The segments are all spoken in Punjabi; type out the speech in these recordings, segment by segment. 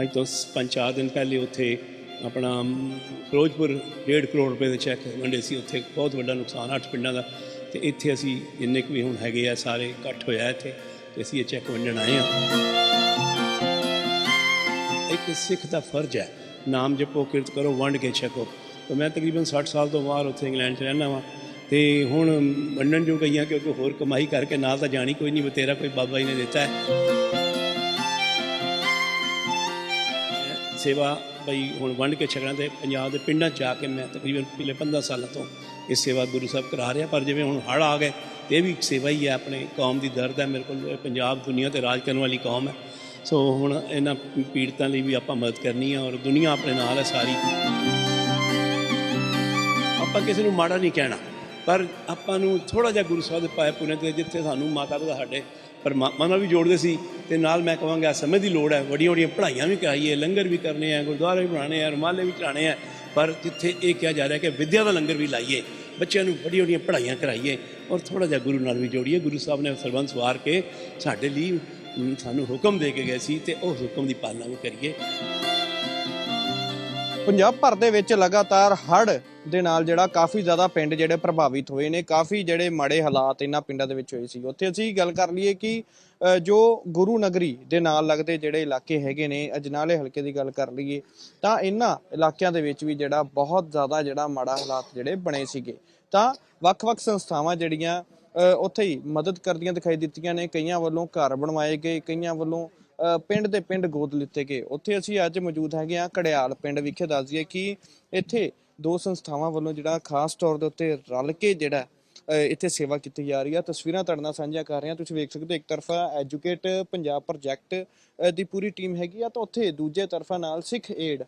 ਅੱਜ ਤੋਂ ਸ- ਪੰਜ ਚਾਰ ਦਿਨ ਪਹਿਲੇ ਉੱਥੇ ਆਪਣਾ ਫਿਰੋਜ਼ਪੁਰ 1.5 ਕਰੋੜ ਰੁਪਏ ਦੇ ਚੈੱਕ ਵੰਡੇ ਸੀ। ਉੱਥੇ ਬਹੁਤ ਵੱਡਾ ਨੁਕਸਾਨ, ਅੱਠ ਪਿੰਡਾਂ ਦਾ। ਤੇ ਇੱਥੇ ਅਸੀਂ ਜਿੰਨੇ ਕੁ ਵੀ ਹੁਣ ਹੈਗੇ ਆ, ਸਾਰੇ ਇਕੱਠ ਹੋਇਆ ਇੱਥੇ ਤੇ ਅਸੀਂ ਇਹ ਚੈੱਕ ਵੰਡਣ ਆਏ ਆ ਇੱਕ ਸਿੱਖ ਦਾ ਫਰਜ਼ ਹੈ, ਨਾਮ ਜਪੋ, ਕਿਰਤ ਕਰੋ, ਵੰਡ ਕੇ ਛਕੋ। ਤੇ ਮੈਂ ਤਕਰੀਬਨ 60 ਸਾਲ ਤੋਂ ਬਾਹਰ ਉੱਥੇ ਇੰਗਲੈਂਡ 'ਚ ਰਹਿਣਾ ਵਾਂ। ਤੇ ਹੁਣ ਵੰਡਣ ਜੋ ਗਈਆਂ ਕਿਉਂਕਿ ਹੋਰ ਕਮਾਈ ਕਰਕੇ ਨਾਲ ਤਾਂ ਜਾਣੀ ਕੋਈ ਨਹੀਂ ਵੀ ਤੇਰਾ ਕੋਈ ਬਾਬਾ ਜੀ ਨੇ ਦਿੱਤਾ ਹੈ। ਸੇਵਾ ਬਈ ਹੁਣ ਵੰਡ ਕੇ ਛਕਣਾ ਤੇ ਪੰਜਾਬ ਦੇ ਪਿੰਡਾਂ 'ਚ ਆ ਕੇ ਮੈਂ ਤਕਰੀਬਨ ਪਿਛਲੇ 15 ਸਾਲਾਂ ਤੋਂ ਇਹ ਸੇਵਾ ਗੁਰੂ ਸਾਹਿਬ ਕਰਾ ਰਿਹਾ, ਪਰ ਜਿਵੇਂ ਹੁਣ ਹੜ੍ਹ ਆ ਗਏ, ਤੇ ਇਹ ਵੀ ਇੱਕ ਸੇਵਾ ਹੀ ਹੈ, ਆਪਣੇ ਕੌਮ ਦੀ ਦਰਦ ਹੈ, ਮੇਰੇ ਕੋਲ ਪੰਜਾਬ ਦੁਨੀਆ ਤੇ ਰਾਜ ਕਰਨ ਵਾਲੀ ਕੌਮ ਹੈ। ਸੋ ਹੁਣ ਇਹਨਾਂ ਪੀੜਤਾਂ ਲਈ ਵੀ ਆਪਾਂ ਮਦਦ ਕਰਨੀ ਹੈ ਔਰ ਦੁਨੀਆ ਆਪਣੇ ਨਾਲ ਹੈ ਸਾਰੀ। ਆਪਾਂ ਕਿਸੇ ਨੂੰ ਮਾੜਾ ਨਹੀਂ ਕਹਿਣਾ, ਪਰ ਆਪਾਂ ਨੂੰ ਥੋੜਾ ਜਿਹਾ ਗੁਰੂ ਸਾਹਿਬ ਦੇ ਪਾਏ ਪੁਨੇ ਤੇ ਜਿੱਥੇ ਸਾਨੂੰ ਮਾਤਾ ਪਿਤਾ ਸਾਡੇ ਪਰਮਾਤਮਾ ਨਾਲ ਵੀ ਜੋੜਦੇ ਸੀ ਤੇ ਨਾਲ ਮੈਂ ਕਹਾਂਗਾ ਸਮੇਂ ਦੀ ਲੋੜ ਹੈ, ਵੱਡੀਆਂ ਵੱਡੀਆਂ ਪੜ੍ਹਾਈਆਂ ਵੀ ਕਰਾਈਏ, ਲੰਗਰ ਵੀ ਕਰਨੇ ਆ, ਗੁਰਦੁਆਰੇ ਵੀ ਬਣਾਉਣੇ ਆ, ਰੁਮਾਲੇ ਵੀ ਚੜਾਣੇ ਆ, ਪਰ ਜਿੱਥੇ ਇਹ ਕਿਹਾ ਜਾ ਰਿਹਾ ਕਿ ਵਿਦਿਆ ਦਾ ਲੰਗਰ ਵੀ ਲਾਈਏ, ਬੱਚਿਆਂ ਨੂੰ ਵੱਡੀਆਂ ਵੱਡੀਆਂ ਪੜ੍ਹਾਈਆਂ ਕਰਾਈਏ ਔਰ ਥੋੜਾ ਜਿਹਾ ਗੁਰੂ ਨਾਲ ਵੀ ਜੋੜੀਏ, ਗੁਰੂ ਸਾਹਿਬ ਨੇ ਸਰਬੰਸ ਵਾਰ ਕੇ ਸਾਡੇ ਲਈ ਸਾਨੂੰ ਹੁਕਮ ਦੇ ਕੇ ਗਏ ਸੀ ਤੇ ਉਸ ਹੁਕਮ ਦੀ ਪਾਲਣਾ ਵੀ ਕਰੀਏ। ਪੰਜਾਬ ਭਰ ਦੇ ਵਿੱਚ ਲਗਾਤਾਰ ਹੜ੍ਹ ਦੇ ਨਾਲ ਜਿਹੜਾ ਕਾਫੀ ਜ਼ਿਆਦਾ ਪਿੰਡ ਜਿਹੜੇ ਪ੍ਰਭਾਵਿਤ ਹੋਏ ਨੇ, ਕਾਫੀ ਜਿਹੜੇ ਮਾੜੇ ਹਾਲਾਤ ਇਹਨਾਂ ਪਿੰਡਾਂ ਦੇ ਵਿੱਚ ਹੋਏ ਸੀ। ਉੱਥੇ ਅਸੀਂ ਗੱਲ ਕਰ ਲਈਏ ਕਿ ਜੋ ਗੁਰੂ ਨਗਰੀ ਦੇ ਨਾਲ ਲੱਗਦੇ ਜਿਹੜੇ ਇਲਾਕੇ ਹੈਗੇ ਨੇ, ਅਜਨਾਲੇ ਹਲਕੇ ਦੀ ਗੱਲ ਕਰ ਲਈਏ, ਤਾਂ ਇਹਨਾਂ ਇਲਾਕਿਆਂ ਦੇ ਵਿੱਚ ਵੀ ਜਿਹੜਾ ਬਹੁਤ ਜ਼ਿਆਦਾ ਜਿਹੜਾ ਮਾੜਾ ਹਾਲਾਤ ਜਿਹੜੇ ਬਣੇ ਸੀਗੇ। ਤਾਂ ਵੱਖ-ਵੱਖ ਸੰਸਥਾਵਾਂ ਜਿਹੜੀਆਂ ਉੱਥੇ ਹੀ ਮਦਦ ਕਰਦੀਆਂ ਦਿਖਾਈ ਦਿੱਤੀਆਂ ਨੇ, ਕਈਆਂ ਵੱਲੋਂ ਘਰ ਬਣਵਾਏ ਗਏ, ਕਈਆਂ ਵੱਲੋਂ ਪਿੰਡ ਦੇ ਪਿੰਡ ਗੋਦ ਲਿੱਤੇ ਗਏ। ਉੱਥੇ ਅਸੀਂ ਅੱਜ ਮੌਜੂਦ ਹੈਗੇ ਆ ਕੜਿਆਲ ਪਿੰਡ ਵਿਖੇ। ਦੱਸ ਦਈਏ ਕਿ ਇੱਥੇ ਦੋ ਸੰਸਥਾਵਾਂ ਵੱਲੋਂ ਜਿਹੜਾ ਖਾਸ ਤੌਰ ਦੇ ਉੱਤੇ ਰਲ ਕੇ ਜਿਹੜਾ ਇੱਥੇ ਸੇਵਾ ਕੀਤੀ ਜਾ ਰਹੀ ਆ। ਤਸਵੀਰਾਂ ਤੁਹਾਡੇ ਨਾਲ ਸਾਂਝੀਆਂ ਕਰ ਰਹੇ ਹਾਂ। ਤੁਸੀਂ ਵੇਖ ਸਕਦੇ ਹੋ ਇੱਕ ਤਰਫਾ ਐਜੂਕੇਟ ਪੰਜਾਬ ਪ੍ਰੋਜੈਕਟ ਦੀ ਪੂਰੀ ਟੀਮ ਹੈਗੀ ਆ ਤਾਂ ਉੱਥੇ ਦੂਜੇ ਤਰਫਾ ਨਾਲ ਸਿੱਖ ਏਡ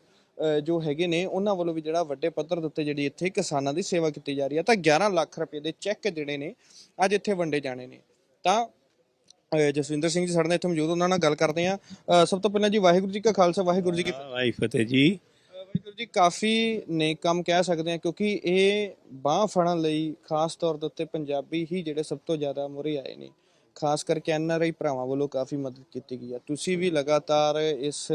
ਜੋ ਹੈਗੇ ਨੇ, ਉਹਨਾਂ ਵੱਲੋਂ ਵੀ ਜਿਹੜਾ ਵੱਡੇ ਪੱਧਰ ਦੇ ਉੱਤੇ ਜਿਹੜੀ ਇੱਥੇ ਕਿਸਾਨਾਂ ਦੀ ਸੇਵਾ ਕੀਤੀ ਜਾ ਰਹੀ ਆ। ਤਾਂ 11 ਲੱਖ ਰੁਪਏ ਦੇ ਚੈੱਕ ਜਿਹੜੇ ਨੇ, ਅੱਜ ਇੱਥੇ ਵੰਡੇ ਜਾਣੇ ਨੇ। ਤਾਂ ਜਸਵਿੰਦਰ ਸਿੰਘ ਜੀ ਸਾਡੇ ਨਾਲ ਇੱਥੇ ਮੌਜੂਦ ਉਹਨਾਂ ਨਾਲ ਗੱਲ ਕਰਦੇ ਆ ਸਭ ਤੋਂ ਪਹਿਲਾਂ ਜੀ ਵਾਹਿਗੁਰੂ ਜੀ ਕਾ ਖਾਲਸਾ ਵਾਹਿਗੁਰੂ ਜੀ ਕੀ ਫਤਿਹ ਵਾਹਿ ਫਤਿਹ ਜੀ। ਵਾਹਿਗੁਰੂ ਜੀ ਕਾਫੀ ਨੇਕ ਕੰਮ ਕਹਿ ਸਕਦੇ ਆ ਕਿਉਂਕਿ ਇਹ ਬਾਹ ਫੜਨ ਲਈ ਖਾਸ ਤੌਰ ਦੇ ਉੱਤੇ ਪੰਜਾਬੀ ਹੀ ਜਿਹੜੇ ਸਭ ਤੋਂ ਜ਼ਿਆਦਾ ਮੁਰੇ ਆਏ ਨੇ। ਖਾਸ ਕਰਕੇ ਐਨਆਰਆਈ ਭਰਾਵਾਂ ਵੱਲੋਂ ਕਾਫੀ ਮਦਦ ਕੀਤੀ ਗਈ ਆ। ਤੁਸੀਂ ਵੀ ਲਗਾਤਾਰ ਇਸ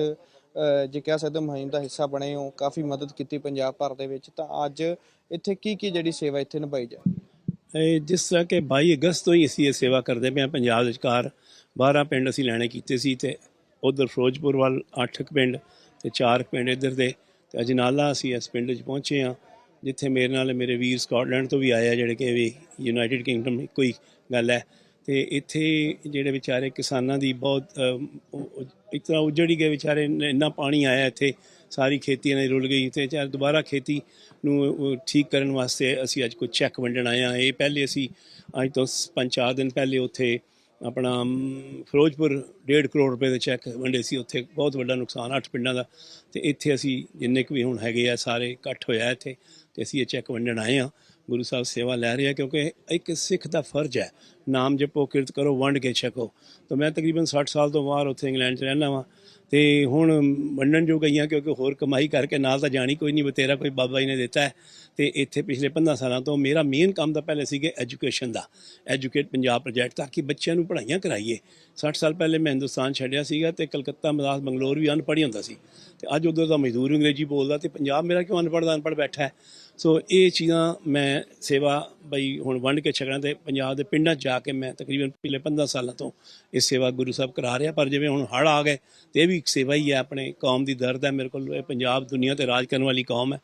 ਜੇ ਕਹਿ ਸਕਦੇ ਮੁਹਿੰਮ ਦਾ ਹਿੱਸਾ ਬਣੇ ਹੋ ਕਾਫੀ ਮਦਦ ਕੀਤੀ ਪੰਜਾਬ ਭਰ ਦੇ ਵਿੱਚ ਤਾਂ ਅੱਜ ਇੱਥੇ ਕੀ ਕੀ ਜਿਹੜੀ ਸੇਵਾ ਇੱਥੇ ਨਿਭਾਈ ਜਾ ਰਹੀ ਹੈ? ਇਹ ਜਿਸ ਤਰ੍ਹਾਂ ਕਿ 22 ਅਗਸਤ ਤੋਂ ਹੀ ਅਸੀਂ ਇਹ ਸੇਵਾ ਕਰਦੇ ਪਏ ਹਾਂ ਪੰਜਾਬ ਵਿਚਕਾਰ 12 ਪਿੰਡ ਅਸੀਂ ਲੈਣੇ ਕੀਤੇ ਸੀ ਤੇ ਉਧਰ ਫਿਰੋਜ਼ਪੁਰ ਵੱਲ 8 ਪਿੰਡ ਤੇ 4 ਪਿੰਡ ਇੱਧਰ ਦੇ। ਤੇ ਅਜਨਾਲਾ ਅਸੀਂ ਇਸ ਪਿੰਡ 'ਚ ਪਹੁੰਚੇ ਹਾਂ, ਜਿੱਥੇ ਮੇਰੇ ਨਾਲ ਮੇਰੇ ਵੀਰ ਸਕਾਟਲੈਂਡ ਤੋਂ ਵੀ ਆਏ ਆ ਜਿਹੜੇ ਕਿ ਵੀ ਯੂਨਾਈਟਿਡ ਕਿੰਗਡਮ ਇੱਕੋ ਹੀ ਗੱਲ ਹੈ। ਤੇ ਇੱਥੇ ਜਿਹੜੇ ਵਿਚਾਰੇ ਕਿਸਾਨਾਂ ਦੀ ਬਹੁਤ ਇੱਕ ਤਰ੍ਹਾਂ ਉਜੜੀ ਗਏ ਵਿਚਾਰੇ, ਇੰਨਾ ਪਾਣੀ ਆਇਆ ਇੱਥੇ, ਸਾਰੀ ਖੇਤੀ ਇਹਨਾਂ ਦੀ ਰੁਲ ਗਈ, ਤੇ ਚਾਰ ਦੁਬਾਰਾ ਖੇਤੀ ਨੂੰ ਠੀਕ ਕਰਨ ਵਾਸਤੇ ਅਸੀਂ ਅੱਜ ਕੋਈ ਚੈੱਕ ਵੰਡਣ ਆਏ ਹਾਂ। ਇਹ ਪਹਿਲੇ ਅਸੀਂ, ਅੱਜ ਤੋਂ ਸ- ਪੰਜ ਚਾਰ ਦਿਨ ਪਹਿਲੇ ਉੱਥੇ ਆਪਣਾ ਫਿਰੋਜ਼ਪੁਰ 1.5 ਕਰੋੜ ਰੁਪਏ ਦੇ ਚੈੱਕ ਵੰਡੇ ਸੀ, ਉੱਥੇ ਬਹੁਤ ਵੱਡਾ ਨੁਕਸਾਨ, ਅੱਠ ਪਿੰਡਾਂ ਦਾ, ਤੇ ਇੱਥੇ ਅਸੀਂ ਜਿੰਨੇ ਕੁ ਵੀ ਹੁਣ ਹੈਗੇ ਆ, ਸਾਰੇ ਇਕੱਠ ਹੋਇਆ ਇੱਥੇ, ਤੇ ਅਸੀਂ ਇਹ ਚੈੱਕ ਵੰਡਣ ਆਏ ਹਾਂ। ਗੁਰੂ ਸਾਹਿਬ ਸੇਵਾ ਲੈ ਰਹੇ ਆ ਕਿਉਂਕਿ ਇੱਕ ਸਿੱਖ ਦਾ ਫਰਜ਼ ਹੈ। ਨਾਮ ਜਪੋ, ਕਿਰਤ ਕਰੋ, ਵੰਡ ਕੇ ਛਕੋ। ਤਾਂ ਮੈਂ ਤਕਰੀਬਨ 60 ਸਾਲ ਤੋਂ ਬਾਹਰ ਉੱਥੇ ਇੰਗਲੈਂਡ 'ਚ ਰਹਿਣਾ ਵਾਂ। ਤੇ ਹੁਣ ਵੰਡਣ ਜੋ ਗਈਆਂ ਕਿਉਂਕਿ ਹੋਰ ਕਮਾਈ ਕਰਕੇ ਨਾਲ ਤਾਂ ਜਾਣੀ ਕੋਈ ਨਹੀਂ ਵੀ ਤੇਰਾ ਕੋਈ ਬਾਬਾ ਜੀ ਨੇ ਦਿੱਤਾ ਹੈ। ਤੇ ਇੱਥੇ ਪਿਛਲੇ 15 ਸਾਲਾਂ ਤੋਂ ਮੇਰਾ ਮੇਨ ਕੰਮ ਤਾਂ ਪਹਿਲੇ ਸੀਗੇ ਐਜੂਕੇਸ਼ਨ ਦਾ। ਐਜੂਕੇਟ ਪੰਜਾਬ ਪ੍ਰੋਜੈਕਟ ਤਾਂ ਕਿ ਬੱਚਿਆਂ ਨੂੰ ਪੜ੍ਹਾਈਆਂ ਕਰਾਈਏ। 60 ਸਾਲ ਪਹਿਲੇ ਮੈਂ ਹਿੰਦੁਸਤਾਨ ਛੱਡਿਆ ਸੀਗਾ ਤੇ ਕਲਕੱਤਾ ਮਦਰਾਸ ਬੰਗਲੌਰ ਵੀ ਅਨਪੜ੍ਹ ਹੀ ਹੁੰਦਾ ਸੀ। ਤੇ ਅੱਜ ਉਧਰ ਦਾ ਮਜ਼ਦੂਰ ਅੰਗਰੇਜ਼ੀ ਬੋਲਦਾ ਤੇ ਪੰਜਾਬ ਮੇਰਾ ਕਿਉਂ ਅਨਪੜ੍ਹ ਦਾ ਅਨਪੜ੍ਹ ਬੈਠਾ ਹੈ? ਸੋ ਇਹ ਚੀਜ਼ਾਂ ਮੈਂ ਸੇਵਾ ਬਈ ਹੁਣ ਵੰਡ ਕੇ ਛਕਣਾ ਤੇ ਪੰਜਾਬ ਦੇ ਪਿੰਡਾਂ 'ਚ ਜਾ ਕੇ ਮੈਂ ਤਕਰੀਬਨ ਪਿਛਲੇ 15 ਸਾਲਾਂ ਤੋਂ ਇਹ ਸੇਵਾ ਗੁਰੂ ਸਾਹਿਬ ਕਰਾ ਰਿਹਾ, ਪਰ ਜਿਵੇਂ ਹੁਣ ਹੜ੍ਹ ਆ ਗਏ ਤੇ ਇਹ ਵੀ ਇੱਕ ਸੇਵਾ ਹੀ ਹੈ, ਆਪਣੇ ਕੌਮ ਦੀ ਦਰਦ ਹੈ ਮੇਰੇ ਕੋਲ। ਇਹ ਪੰਜਾਬ ਦੁਨੀਆ ਤੇ ਰਾਜ ਕਰਨ ਵਾਲੀ ਕੌਮ ਹੈ।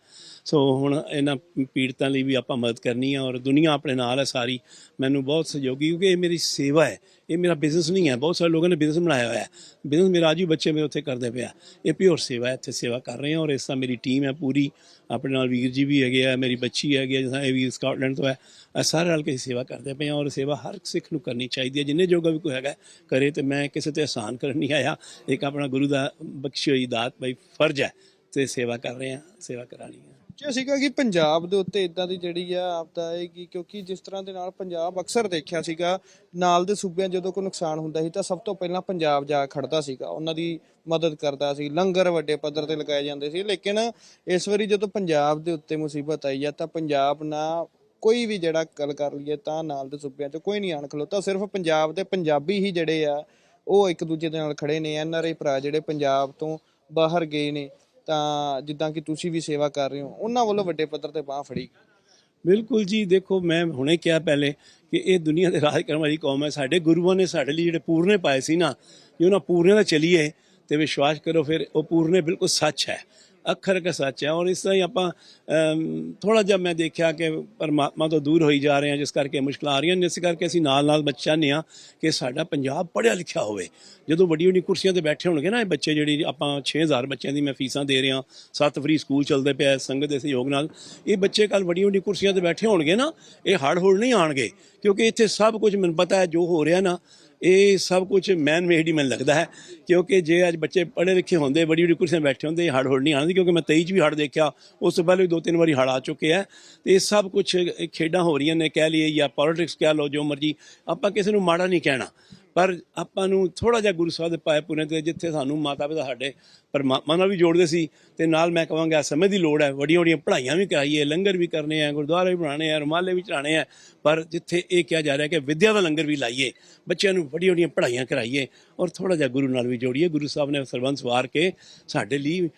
ਸੋ ਹੁਣ ਇਹਨਾਂ ਪੀੜਤਾਂ ਲਈ ਵੀ ਆਪਾਂ ਮਦਦ ਕਰਨੀ ਹੈ ਔਰ ਦੁਨੀਆ ਆਪਣੇ ਨਾਲ ਹੈ ਸਾਰੀ। ਮੈਨੂੰ ਬਹੁਤ ਸਹਿਯੋਗੀ, ਕਿਉਂਕਿ ਇਹ ਮੇਰੀ ਸੇਵਾ ਹੈ। ਇਹ ਮੇਰਾ ਬਿਜ਼ਨਸ ਨਹੀਂ ਹੈ। ਬਹੁਤ ਸਾਰੇ ਲੋਕਾਂ ਨੇ ਬਿਜ਼ਨਸ ਬਣਾਇਆ ਹੋਇਆ ਹੈ। ਬਿਜ਼ਨਸ ਮੇਰਾ ਅੱਜ ਵੀ ਬੱਚੇ ਮੇਰੇ ਉੱਥੇ ਕਰਦੇ ਪਿਆ ਇਹ ਪਿਓਰ ਸੇਵਾ ਹੈ। ਇੱਥੇ ਸੇਵਾ ਕਰ ਰਹੇ ਹਾਂ ਔਰ ਇਸ ਤਰ੍ਹਾਂ ਮੇਰੀ ਟੀਮ ਹੈ ਪੂਰੀ। ਆਪਣੇ ਨਾਲ ਵੀਰ ਜੀ ਵੀ ਹੈਗੇ ਆ, ਮੇਰੀ ਬੱਚੀ ਹੈਗੀ ਆ ਜਿਵੇਂ ਇਹ ਵੀਰ ਸਕਾਟਲੈਂਡ ਤੋਂ ਹੈ। ਇਹ ਸਾਰੇ ਰਲ ਕੇ ਅਸੀਂ ਸੇਵਾ ਕਰਦੇ ਪਏ ਹਾਂ ਔਰ ਸੇਵਾ ਹਰ ਸਿੱਖ ਨੂੰ ਕਰਨੀ ਚਾਹੀਦੀ ਹੈ। ਜਿੰਨੇ ਜੋਗਾ ਵੀ ਕੋਈ ਹੈਗਾ ਕਰੇ ਤੇ ਮੈਂ ਕਿਸੇ ਤੇ ਆਸਾਨ ਕਰਨ ਨਹੀਂ ਆਇਆ। ਇੱਕ ਆਪਣਾ ਗੁਰੂ ਦਾ ਬਖਸ਼ੀ ਹੋਈ ਦਾਤ ਬਈ ਫਰਜ਼ ਹੈ ਤੇ ਸੇਵਾ ਕਰ ਰਹੇ ਹਾਂ ਸੇਵਾ ਕਰਾਣੀ ਹੈ। ਜੇ ਸੀਗਾ ਕਿ ਪੰਜਾਬ ਦੇ ਉੱਤੇ ਇਦਾਂ ਦੀ ਜਿਹੜੀ ਆ ਆਪਦਾ ਆਏਗੀ ਕਿਉਂਕਿ ਜਿਸ ਤਰ੍ਹਾਂ ਦੇ ਨਾਲ ਪੰਜਾਬ ਅਕਸਰ ਦੇਖਿਆ ਸੀਗਾ, ਨਾਲ ਦੇ ਸੂਬਿਆਂ ਜਦੋਂ ਕੋਈ ਨੁਕਸਾਨ ਹੁੰਦਾ ਸੀ ਤਾਂ ਸਭ ਤੋਂ ਪਹਿਲਾਂ ਪੰਜਾਬ ਜਾ ਖੜਦਾ ਸੀਗਾ। ਉਹਨਾਂ ਦੀ ਮਦਦ ਕਰਦਾ ਸੀ, ਲੰਗਰ ਵੱਡੇ ਪੱਧਰ ਤੇ ਲਗਾਏ ਜਾਂਦੇ ਸੀ। ਲੇਕਿਨ ਇਸ ਵਾਰੀ ਜਦੋਂ ਪੰਜਾਬ ਦੇ ਉੱਤੇ ਮੁਸੀਬਤ ਆਈ ਆ ਤਾਂ ਪੰਜਾਬ ਨਾ ਕੋਈ ਵੀ ਜਿਹੜਾ ਗੱਲ ਕਰ ਲਈਏ ਤਾਂ ਨਾਲ ਦੇ ਸੂਬਿਆਂ 'ਚ ਕੋਈ ਨਹੀਂ ਆਣ ਖਲੋਤਾ। ਸਿਰਫ ਪੰਜਾਬ ਦੇ ਪੰਜਾਬੀ ਹੀ ਜਿਹੜੇ ਆ, ਉਹ ਇੱਕ ਦੂਜੇ ਦੇ ਨਾਲ ਖੜੇ ਨੇ। ਐਨਆਰਆਈ ਭਰਾ ਜਿਹੜੇ ਪੰਜਾਬ ਤੋਂ ਬਾਹਰ ਗਏ ਨੇ। ਤਾਂ ਜਿੱਦਾਂ ਕਿ ਤੁਸੀਂ ਵੀ ਸੇਵਾ ਕਰ ਰਹੇ ਹੋ, ਉਹਨਾਂ ਵੱਲੋਂ ਵੱਡੇ ਪੱਧਰ ਤੇ ਬਾਹ ਫੜੀ। ਬਿਲਕੁਲ ਜੀ, ਦੇਖੋ ਮੈਂ ਹੁਣੇ ਕਿਹਾ ਪਹਿਲੇ ਕਿ ਇਹ ਦੁਨੀਆ ਦੇ ਰਾਜ ਕਰਨ ਵਾਲੀ ਕੌਮ ਹੈ, ਸਾਡੇ ਗੁਰੂਆਂ ਨੇ ਸਾਡੇ ਲਈ ਜਿਹੜੇ ਪੂਰਨੇ ਪਾਏ ਸੀ ਨਾ, ਜੇ ਉਹਨਾਂ ਪੂਰਨੇ ਦਾ ਚਲੀਏ ਤੇ ਵਿਸ਼ਵਾਸ ਕਰੋ ਫਿਰ ਉਹ ਪੂਰਨੇ ਬਿਲਕੁਲ ਸੱਚ ਹੈ। ਅੱਖਰ ਕੇ ਸੱਚ ਹੈ। ਔਰ ਇਸ ਤਰ੍ਹਾਂ ਹੀ ਆਪਾਂ ਥੋੜਾ ਜਿਹਾ ਮੈਂ ਦੇਖਿਆ ਕਿ ਪਰਮਾਤਮਾ ਤੋਂ ਦੂਰ ਹੋਈ ਜਾ ਰਹੇ ਹਾਂ, ਜਿਸ ਕਰਕੇ ਮੁਸ਼ਕਲਾਂ ਆ ਰਹੀਆਂ ਨੇ। ਇਸ ਕਰਕੇ ਅਸੀਂ ਨਾਲ ਨਾਲ ਬੱਚਾ ਨੇ ਆ ਕਿ ਸਾਡਾ ਪੰਜਾਬ ਪੜ੍ਹਿਆ ਲਿਖਿਆ ਹੋਵੇ। ਜਦੋਂ ਵੱਡੀ ਵੱਡੀ ਕੁਰਸੀਆਂ ਤੇ ਬੈਠੇ ਹੋਣਗੇ ਨਾ ਇਹ ਬੱਚੇ ਜਿਹੜੀ ਆਪਾਂ 6000 ਬੱਚਿਆਂ ਦੀ ਮੈਂ ਫੀਸਾਂ ਦੇ ਰਿਹਾ, ਸੱਤ ਫਰੀ ਸਕੂਲ ਚੱਲਦੇ ਪਿਆ ਸੰਗਤ ਦੇ ਸਹਿਯੋਗ ਨਾਲ। ਇਹ ਬੱਚੇ ਕੱਲ ਵੱਡੀ ਵੱਡੀ ਕੁਰਸੀਆਂ ਤੇ ਬੈਠੇ ਹੋਣਗੇ ਨਾ, ਇਹ ਹੜ ਹੁੜ ਨਹੀਂ ਆਣਗੇ। ਕਿਉਂਕਿ ਇੱਥੇ ਸਭ ਕੁਝ ਮੈਨੂੰ ਪਤਾ ਹੈ, ਜੋ ਹੋ ਰਿਹਾ ਨਾ ਇਹ ਸਭ ਕੁਝ ਮੈਨ ਮੇਡ ਹੀ ਮੈਨੂੰ ਲੱਗਦਾ ਹੈ, ਕਿਉਂਕਿ ਜੇ ਅੱਜ ਬੱਚੇ ਪੜ੍ਹੇ ਲਿਖੇ ਹੁੰਦੇ, ਬੜੀ ਬੜੀ ਕੁਰਸੀਆਂ ਬੈਠੇ ਹੁੰਦੇ ਇਹ ਹੜ ਹੁੜ ਨਹੀਂ ਆਉਂਦੀ, ਕਿਉਂਕਿ ਮੈਂ 23 ਚ ਵੀ ਹੜ ਦੇਖਿਆ, ਉਸ ਤੋਂ ਪਹਿਲਾਂ ਵੀ ਦੋ ਤਿੰਨ ਵਾਰੀ ਹੜ ਆ ਚੁੱਕੇ ਆ ਤੇ ਇਹ ਸਭ ਕੁਝ ਖੇਡਾਂ ਹੋ ਰਹੀਆਂ ਨੇ, ਕਹਿ ਲਈਏ ਜਾਂ ਪੋਲਿਟਿਕਸ ਕਹਿ ਲਓ, ਜੋ ਮਰਜ਼ੀ, ਆਪਾਂ ਕਿਸੇ ਨੂੰ ਮਾੜਾ ਨਹੀਂ ਕਹਿਣਾ। ਪਰ ਆਪਾਂ ਨੂੰ ਥੋੜਾ ਜਿਹਾ ਗੁਰੂ ਸਾਹਿਬ ਦੇ ਪਾਏ ਪੁਨੇ ਤੇ ਜਿੱਥੇ ਸਾਨੂੰ ਮਾਤਾ ਪਿਤਾ ਸਾਡੇ ਪਰਮਾਤਮਾ ਨਾਲ ਵੀ ਜੋੜਦੇ ਸੀ ਤੇ ਨਾਲ ਮੈਂ ਕਹਾਂਗਾ ਸਮੇਂ ਦੀ ਲੋੜ ਹੈ, ਵੱਡੀਆਂ ਵੱਡੀਆਂ ਪੜ੍ਹਾਈਆਂ ਵੀ ਕਰਾਈਏ, ਲੰਗਰ ਵੀ ਕਰਨੇ ਆ, ਗੁਰਦੁਆਰੇ ਵੀ ਬਣਾਉਣੇ ਆ, ਰੁਮਾਲੇ ਵੀ ਚੜਾਣੇ ਆ, ਪਰ ਜਿੱਥੇ ਇਹ ਕਿਹਾ ਜਾ ਰਿਹਾ ਕਿ ਵਿਦਿਆ ਦਾ ਲੰਗਰ ਵੀ ਲਾਈਏ, ਬੱਚਿਆਂ ਨੂੰ ਵੱਡੀਆਂ ਵੱਡੀਆਂ ਪੜ੍ਹਾਈਆਂ ਕਰਾਈਏ ਔਰ ਥੋੜਾ ਜਿਹਾ ਗੁਰੂ ਨਾਲ ਵੀ ਜੋੜੀਏ। ਗੁਰੂ ਸਾਹਿਬ ਨੇ ਸਰਬੰਸ ਵਾਰ ਕੇ ਸਾਡੇ ਲਈ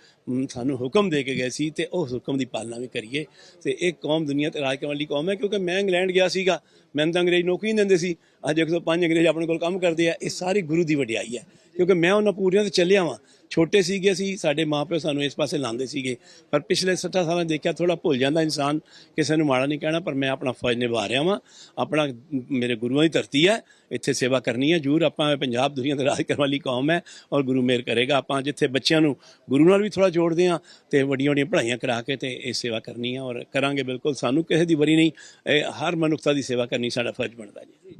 ਸਾਨੂੰ ਹੁਕਮ ਦੇ ਕੇ ਗਏ ਸੀ ਤੇ ਉਹ ਹੁਕਮ ਦੀ ਪਾਲਣਾ ਵੀ ਕਰੀਏ। ਤੇ ਇਹ ਕੌਮ ਦੁਨੀਆ ਤੇ ਰਾਜ ਕਰਨ ਵਾਲੀ ਕੌਮ ਹੈ ਕਿਉਂਕਿ ਮੈਂ ਇੰਗਲੈਂਡ ਗਿਆ ਸੀਗਾ। ਮੈਨੂੰ ਤਾਂ ਅੰਗਰੇਜ਼ ਨੌਕਰੀ ਨਹੀਂ ਦਿੰਦੇ ਸੀ। ਅੱਜ 105 ਅੰਗਰੇਜ਼ ਆਪਣੇ ਕੋਲ ਕੰਮ ਕਰਦੇ ਆ। ਇਹ ਸਾਰੀ ਗੁਰੂ ਦੀ ਵਡਿਆਈ ਹੈ। ਕਿਉਂਕਿ ਮੈਂ ਉਹਨਾਂ ਪੂਰੀਆਂ ਤੇ ਚੱਲਿਆ ਵਾਂ। ਛੋਟੇ ਸੀਗੇ ਅਸੀਂ, ਸਾਡੇ ਮਾਪੇ ਸਾਨੂੰ ਇਸ ਪਾਸੇ ਲਾਉਂਦੇ ਸੀਗੇ। ਪਰ ਪਿਛਲੇ 60 ਸਾਲਾਂ ਦੇਖਿਆ ਥੋੜਾ ਭੁੱਲ ਜਾਂਦਾ ਇਨਸਾਨ, ਕਿਸੇ ਨੂੰ ਮਾੜਾ ਨਹੀਂ ਕਹਿਣਾ, ਪਰ ਮੈਂ ਆਪਣਾ ਫਰਜ਼ ਨਿਭਾ ਰਿਹਾ ਵਾਂ। ਆਪਣਾ, ਮੇਰੇ ਗੁਰੂਆਂ ਦੀ ਧਰਤੀ ਹੈ, ਇੱਥੇ ਸੇਵਾ ਕਰਨੀ ਹੈ ਜੂਰ ਆਪਾਂ ਪੰਜਾਬ ਦੁਨੀਆ ਦੇ ਰਾਜ ਕਰਨ ਵਾਲੀ ਕੌਮ ਹੈ ਔਰ ਗੁਰੂ ਮੇਰ ਕਰੇਗਾ। ਆਪਾਂ ਜਿੱਥੇ ਬੱਚਿਆਂ ਨੂੰ ਗੁਰੂ ਨਾਲ ਵੀ ਥੋੜਾ ਜੋੜਦੇ ਆ ਤੇ ਵੱਡੀਆਂ ਵੱਡੀਆਂ ਪੜ੍ਹਾਈਆਂ ਕਰਾ ਕੇ ਤੇ ਇਹ ਸੇਵਾ ਕਰਨੀ ਹੈ ਔਰ ਕਰਾਂਗੇ ਬਿਲਕੁਲ। ਸਾਨੂੰ ਕਿਸੇ ਦੀ ਵਰੀ ਨਹੀਂ, ਇਹ ਹਰ ਮਨੁੱਖਤਾ ਦੀ ਸੇਵਾ ਕਰਨੀ ਸਾਡਾ ਫਰਜ਼ ਬਣਦਾ ਜੀ।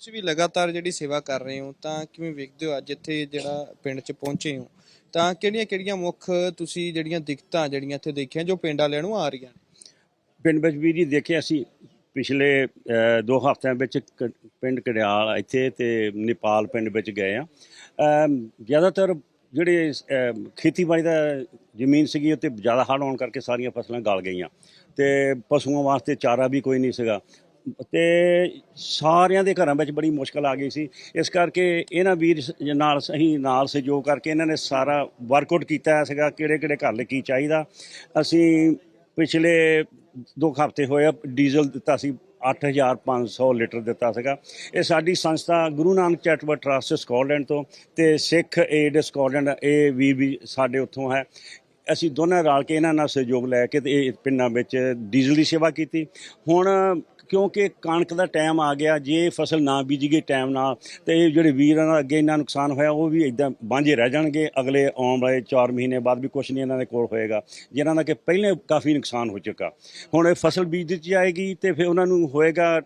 ਤੁਸੀਂ ਵੀ ਲਗਾਤਾਰ ਜਿਹੜੀ ਸੇਵਾ ਕਰ ਰਹੇ ਹੋ ਤਾਂ ਕਿਵੇਂ ਵੇਖਦੇ ਹੋ ਅੱਜ ਇੱਥੇ ਜਿਹੜਾ ਪਿੰਡ 'ਚ ਪਹੁੰਚੇ ਹੋ? ਤਾਂ ਕਿਹੜੀਆਂ ਕਿਹੜੀਆਂ ਮੁੱਖ ਤੁਸੀਂ ਜਿਹੜੀਆਂ ਦਿੱਕਤਾਂ ਜਿਹੜੀਆਂ ਇੱਥੇ ਦੇਖੀਆਂ ਜੋ ਪਿੰਡ ਵਾਲਿਆਂ ਨੂੰ ਆ ਰਹੀਆਂ ਨੇ? ਪਿੰਡ ਵਿੱਚ ਵੀ ਜੀ ਦੇਖਿਆ ਅਸੀਂ ਪਿਛਲੇ ਅ, ਦੋ ਹਫ਼ਤਿਆਂ ਵਿੱਚ ਕ- ਪਿੰਡ ਕੜਿਆਲ ਇੱਥੇ ਤੇ ਨੇਪਾਲ ਪਿੰਡ ਵਿੱਚ ਗਏ ਆ। ਜ਼ਿਆਦਾਤਰ ਜਿਹੜੇ ਖੇਤੀਬਾੜੀ ਦਾ ਜ਼ਮੀਨ ਸੀਗੀ ਉੱਤੇ ਜ਼ਿਆਦਾ ਹੜ੍ਹ ਆਉਣ ਕਰਕੇ ਸਾਰੀਆਂ ਫਸਲਾਂ ਗਲ ਗਈਆਂ। ਤੇ ਪਸ਼ੂਆਂ ਵਾਸਤੇ ਚਾਰਾ ਵੀ ਕੋਈ ਨਹੀਂ ਸੀਗਾ। ਤੇ ਸਾਰਿਆਂ ਦੇ ਘਰਾਂ ਵਿੱਚ ਬੜੀ ਮੁਸ਼ਕਲ ਆ ਗਈ ਸੀ। ਇਸ ਕਰਕੇ ਇਹਨਾਂ ਵੀਰ ਸ- ਨਾਲ ਸਹੀ, ਨਾਲ ਸਹਿਯੋਗ ਕਰਕੇ ਇਹਨਾਂ ਨੇ ਸਾਰਾ ਵਰਕਆਊਟ ਕੀਤਾ ਸੀਗਾ ਕਿਹੜੇ ਕਿਹੜੇ ਘਰ ਲਈ ਕੀ ਚਾਹੀਦਾ। ਅਸੀਂ ਪਿਛਲੇ ਦੋ ਕੁ ਹਫ਼ਤੇ ਹੋਏ ਡੀਜ਼ਲ ਦਿੱਤਾ ਸੀ 8500 ਲੀਟਰ ਦਿੱਤਾ ਸੀਗਾ। ਇਹ ਸਾਡੀ ਸੰਸਥਾ Guru Nanak charitable trust Scotland ਤੋਂ ਤੇ ਸਿੱਖ ਏਡ ਸਕਾਟਲੈਂਡ ਇਹ ਵੀ ਵੀ ਸਾਡੇ ਉੱਥੋਂ ਹੈ। ਅਸੀਂ ਦੋਨਾਂ ਰਲ ਕੇ ਇਹਨਾਂ ਨਾਲ ਸਹਿਯੋਗ ਲੈ ਕੇ ਤੇ ਇਹ ਪਿੰਡਾਂ ਵਿੱਚ ਡੀਜ਼ਲ ਦੀ ਸੇਵਾ ਕੀਤੀ। ਹੁਣ ਕਿਉਂਕਿ ਕਣਕ ਦਾ ਟਾਈਮ ਆ ਗਿਆ, ਜੇ ਫਸਲ ਨਾ ਬੀਜੀ ਗਈ ਟਾਈਮ ਨਾਲ, ਤੇ ਇਹ ਜਿਹੜੇ ਵੀਰਾਂ ਦਾ ਅੱਗੇ ਇੰਨਾ ਨੁਕਸਾਨ ਹੋਇਆ, ਉਹ ਵੀ ਇਦਾਂ ਬਾਂਝੇ ਰਹਿ ਜਾਣਗੇ, ਅਗਲੇ ਆਉਣ ਵਾਲੇ 4 ਮਹੀਨੇ ਬਾਅਦ ਵੀ ਕੁਝ ਨਹੀਂ ਇਹਨਾਂ ਦੇ ਕੋਲ ਹੋਏਗਾ, ਜਿਨ੍ਹਾਂ ਦਾ ਕਿ ਪਹਿਲੇ ਕਾਫੀ ਨੁਕਸਾਨ ਹੋ ਚੁੱਕਾ। ਹੁਣ ਇਹ ਫਸਲ ਬੀਜ ਦਿੱਤੀ ਜਾਏਗੀ ਤੇ ਫਿਰ ਉਹਨਾਂ ਨੂੰ ਹੋਏਗਾ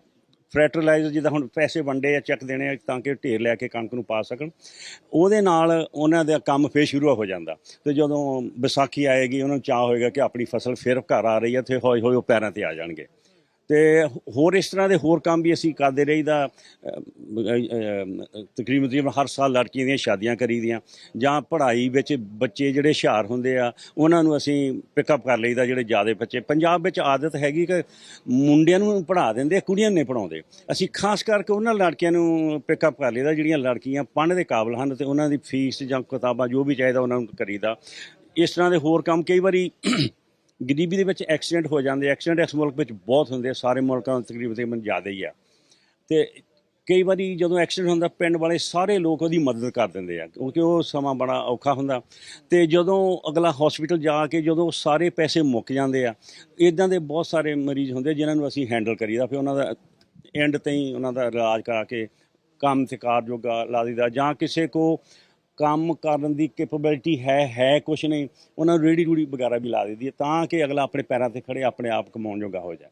ਫਰਟੀਲਾਈਜ਼ਰ ਜਿੱਦਾਂ ਹੁਣ ਪੈਸੇ ਵੰਡੇ ਆ ਚੈੱਕ ਦੇਣੇ ਆ, ਤਾਂ ਕਿ ਢੇਰ ਲੈ ਕੇ ਕਣਕ ਨੂੰ ਪਾ ਸਕਣ। ਉਹਦੇ ਨਾਲ ਉਹਨਾਂ ਦਾ ਕੰਮ ਫੇਰ ਸ਼ੁਰੂ ਹੋ ਜਾਂਦਾ। ਤੇ ਜਦੋਂ ਵਿਸਾਖੀ ਆਏਗੀ, ਉਹਨਾਂ ਨੂੰ ਚਾਹ ਹੋਏਗਾ ਕਿ ਆਪਣੀ ਫਸਲ ਫਿਰ ਘਰ ਆ ਰਹੀ ਹੈ ਤੇ ਹੌਲੀ ਹੌਲੀ ਉਹ ਪੈਰਾਂ ਤੇ ਆ ਜਾਣਗੇ। ਤੇ ਹੋਰ ਇਸ ਤਰ੍ਹਾਂ ਦੇ ਹੋਰ ਕੰਮ ਵੀ ਅਸੀਂ ਕਰਦੇ ਰਹੀਦਾ ਤਕਰੀਬਨ ਤਕਰੀਬਨ ਹਰ ਸਾਲ ਲੜਕੀਆਂ ਦੀਆਂ ਸ਼ਾਦੀਆਂ ਕਰੀਦੀਆਂ, ਜਾਂ ਪੜ੍ਹਾਈ ਵਿੱਚ ਬੱਚੇ ਜਿਹੜੇ ਹੁਸ਼ਿਆਰ ਹੁੰਦੇ ਆ, ਉਹਨਾਂ ਨੂੰ ਅਸੀਂ ਪਿਕਅਪ ਕਰ ਲਈਦਾ ਜਿਹੜੇ ਜ਼ਿਆਦਾ ਬੱਚੇ। ਪੰਜਾਬ ਵਿੱਚ ਆਦਤ ਹੈਗੀ ਕਿ ਮੁੰਡਿਆਂ ਨੂੰ ਪੜ੍ਹਾ ਦਿੰਦੇ ਕੁੜੀਆਂ ਨੂੰ ਨਹੀਂ ਪੜਾਉਂਦੇ ਅਸੀਂ ਖਾਸ ਕਰਕੇ ਉਹਨਾਂ ਲੜਕੀਆਂ ਨੂੰ ਪਿਕਅਪ ਕਰ ਲਈਦਾ, ਜਿਹੜੀਆਂ ਲੜਕੀਆਂ ਪੜ੍ਹਨ ਦੇ ਕਾਬਲ ਹਨ ਤੇ ਉਹਨਾਂ ਦੀ ਫੀਸ ਜਾਂ ਕਿਤਾਬਾਂ ਜੋ ਵੀ ਚਾਹੀਦਾ ਉਹਨਾਂ ਨੂੰ ਕਰੀਦਾ। ਇਸ ਤਰ੍ਹਾਂ ਦੇ ਹੋਰ ਕੰਮ ਕਈ ਵਾਰੀ ਗਰੀਬੀ ਦੇ ਵਿੱਚ ਐਕਸੀਡੈਂਟ ਹੋ ਜਾਂਦੇ ਐਕਸੀਡੈਂਟ ਇਸ ਮੁਲਕ ਵਿੱਚ ਬਹੁਤ ਹੁੰਦੇ ਆ, ਸਾਰੇ ਮੁਲਕਾਂ ਵਿੱਚ ਤਕਰੀਬਨ ਤਕਰੀਬਨ ਜ਼ਿਆਦਾ ਹੀ ਆ। ਤੇ ਕਈ ਵਾਰੀ ਜਦੋਂ ਐਕਸੀਡੈਂਟ ਹੁੰਦਾ ਪਿੰਡ ਵਾਲੇ ਸਾਰੇ ਲੋਕ ਉਹਦੀ ਮਦਦ ਕਰ ਦਿੰਦੇ ਆ ਕਿਉਂਕਿ ਉਹ ਸਮਾਂ ਬੜਾ ਔਖਾ ਹੁੰਦਾ। ਤੇ ਜਦੋਂ ਅਗਲਾ ਹਸਪੀਟਲ ਜਾ ਕੇ ਜਦੋਂ ਸਾਰੇ ਪੈਸੇ ਮੁੱਕ ਜਾਂਦੇ ਆ ਇਦਾਂ ਦੇ ਬਹੁਤ ਸਾਰੇ ਮਰੀਜ਼ ਹੁੰਦੇ ਜਿਨ੍ਹਾਂ ਨੂੰ ਅਸੀਂ ਹੈਂਡਲ ਕਰੀਦਾ ਫਿਰ ਉਹਨਾਂ ਦਾ ਐਂਡ ਤਾਈਂ ਉਹਨਾਂ ਦਾ ਇਲਾਜ ਕਰਾ ਕੇ ਕੰਮ ਤੇ ਕਾਰਜੋਗਾ ਲਾ ਦਿੱਤਾ ਜਾਂ ਕਿਸੇ ਕੋ ਕੰਮ ਕਰਨ ਦੀ ਕੈਪੇਬਿਲਿਟੀ ਹੈ ਹੈ ਕੁਛ ਨਹੀਂ, ਉਹਨਾਂ ਨੂੰ ਰੇੜੀ ਰੂੜੀ ਵਗੈਰਾ ਵੀ ਲਾ ਦਿੱਤੀ ਹੈ ਤਾਂ ਕਿ ਅਗਲਾ ਆਪਣੇ ਪੈਰਾਂ ਤੇ ਖੜੇ, ਆਪਣੇ ਆਪ ਕਮਾਉਣ ਜੋਗਾ ਹੋ ਜਾਏ।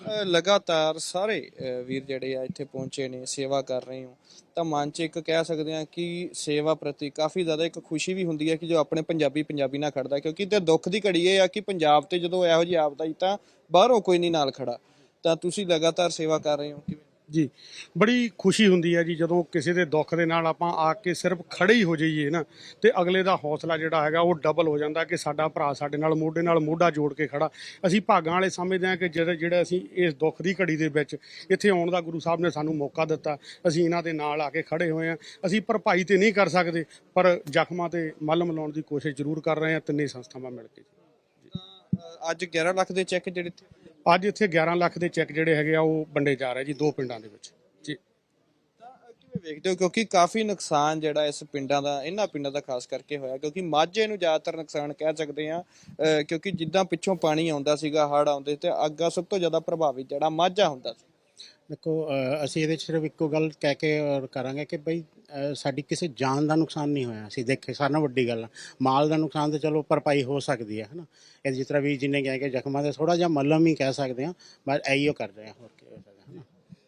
ਤਾਂ ਲਗਾਤਾਰ ਸਾਰੇ ਵੀਰ ਜਿਹੜੇ ਆ ਇੱਥੇ ਪਹੁੰਚੇ ਨੇ, ਸੇਵਾ ਕਰ ਰਹੇ ਹੋ, ਤਾਂ ਮਨ 'ਚ ਇੱਕ ਕਹਿ ਸਕਦੇ ਆ ਕਿ ਸੇਵਾ ਪ੍ਰਤੀ ਕਾਫੀ ਜ਼ਿਆਦਾ ਇੱਕ ਖੁਸ਼ੀ ਵੀ ਹੁੰਦੀ ਹੈ ਕਿ ਜੋ ਆਪਣੇ ਪੰਜਾਬੀ ਪੰਜਾਬੀ ਨਾਲ ਖੜਦਾ, ਕਿਉਂਕਿ ਤੇ ਦੁੱਖ ਦੀ ਘੜੀ ਇਹ ਆ ਕਿ ਪੰਜਾਬ ਤੇ ਜਦੋਂ ਇਹੋ ਜਿਹੀ ਆਪਦਾ ਆਈ ਤਾਂ ਬਾਹਰੋਂ ਕੋਈ ਨਹੀਂ ਨਾਲ ਖੜਾ। ਤਾਂ ਤੁਸੀਂ ਲਗਾਤਾਰ ਸੇਵਾ ਕਰ ਰਹੇ ਹੋ, ਕਿਵੇਂ? ਜੀ। ਬੜੀ ਖੁਸ਼ੀ ਹੁੰਦੀ ਹੈ ਜੀ ਜਦੋਂ ਕਿਸੇ ਦੇ ਦੁੱਖ ਦੇ ਨਾਲ ਆਪਾਂ ਆ ਕੇ ਸਿਰਫ ਖੜੇ ਹੀ ਹੋ ਜਾਈਏ ਨਾ, ਤੇ ਅਗਲੇ ਦਾ ਹੌਸਲਾ ਜਿਹੜਾ ਹੈਗਾ ਉਹ ਡਬਲ ਹੋ ਜਾਂਦਾ ਕਿ ਸਾਡਾ ਭਰਾ ਸਾਡੇ ਨਾਲ ਮੋਢੇ ਨਾਲ ਮੋਢਾ ਜੋੜ ਕੇ ਖੜਾ। ਅਸੀਂ ਭਾਗਾਂ ਵਾਲੇ ਸਮਝਦੇ ਹਾਂ ਕਿ ਜਿਹੜੇ ਜਿਹੜਾ ਅਸੀਂ ਇਸ ਦੁੱਖ ਦੀ ਘੜੀ ਦੇ ਵਿੱਚ ਇੱਥੇ ਆਉਣ ਦਾ ਗੁਰੂ ਸਾਹਿਬ ਨੇ ਸਾਨੂੰ ਮੌਕਾ ਦਿੱਤਾ। ਅਸੀਂ ਇਹਨਾਂ ਦੇ ਨਾਲ ਆ ਕੇ ਖੜੇ ਹੋਏ ਹਾਂ। ਅਸੀਂ ਭਰਪਾਈ ਤੇ ਨਹੀਂ ਕਰ ਸਕਦੇ, ਪਰ ਜ਼ਖਮਾਂ ਤੇ ਮਲਮ ਲਾਉਣ ਦੀ ਕੋਸ਼ਿਸ਼ ਜ਼ਰੂਰ ਕਰ ਰਹੇ ਹਾਂ। ਤਿੰਨੇ ਸੰਸਥਾਵਾਂ ਮਿਲ ਕੇ ਅੱਜ 11 ਲੱਖ ਦੇ ਚੈੱਕ ਜਿਹੜੇ ਅੱਜ ਇੱਥੇ 11 ਲੱਖ ਦੇ ਚੈੱਕ ਜਿਹੜੇ ਹੈਗੇ ਆ, ਉਹ ਵੰਡੇ ਜਾ ਰਹੇ ਜੀ, ਦੋ ਪਿੰਡਾਂ ਦੇ ਵਿੱਚ। ਜੀ। ਤਾਂ ਕਿਵੇਂ ਵੇਖਦੇ ਹੋ? ਕਿਉਂਕਿ ਕਾਫੀ ਨੁਕਸਾਨ ਜਿਹੜਾ ਇਸ ਪਿੰਡਾਂ ਦਾ, ਇਹਨਾਂ ਪਿੰਡਾਂ ਦਾ ਖਾਸ ਕਰਕੇ ਹੋਇਆ। ਕਿਉਂਕਿ ਮਾਝੇ ਨੂੰ ਜ਼ਿਆਦਾਤਰ ਨੁਕਸਾਨ ਕਹਿ ਸਕਦੇ ਆ ਕਿਉਂਕਿ ਜਿੱਦਾਂ ਪਿੱਛੋਂ ਪਾਣੀ ਆਉਂਦਾ ਸੀਗਾ ਹੜ ਆਉਂਦੇ ਤੇ ਅੱਗਾ ਸਭ ਤੋਂ ਜ਼ਿਆਦਾ ਪ੍ਰਭਾਵਿਤ ਜਿਹੜਾ ਮਾਝਾ ਹੁੰਦਾ ਸੀ। ਦੇਖੋ ਅਸੀਂ ਇਹਦੇ 'ਚ ਸਿਰਫ ਇੱਕੋ ਗੱਲ ਕਹਿ ਕੇ ਔਰ ਕਰਾਂਗੇ ਕਿ ਬਈ ਸਾਡੀ ਕਿਸੇ ਜਾਨ ਦਾ ਨੁਕਸਾਨ ਨਹੀਂ ਹੋਇਆ। ਅਸੀਂ ਦੇਖੇ ਸਾਰਿਆਂ ਨਾਲੋਂ ਵੱਡੀ ਗੱਲ ਆ। ਮਾਲ ਦਾ ਨੁਕਸਾਨ ਤਾਂ ਚਲੋ ਭਰਪਾਈ ਹੋ ਸਕਦੀ ਹੈ ਹਨਾ? ਇਹ ਜਿਸ ਤਰ੍ਹਾਂ ਵੀ ਜਿਹਨੇ ਕਿਹਾ ਕਿ ਜ਼ਖਮਾਂ ਦੇ ਥੋੜਾ ਜਿਹਾ ਮੱਲਮ ਹੀ ਕਹਿ ਸਕਦੇ ਹਾਂ ਬਸ ਐਈਓ ਕਰ ਰਹੇ ਹਾਂ ਹੋਰ ਕੀ ਹੋ ਸਕਦਾ ਹਨਾ?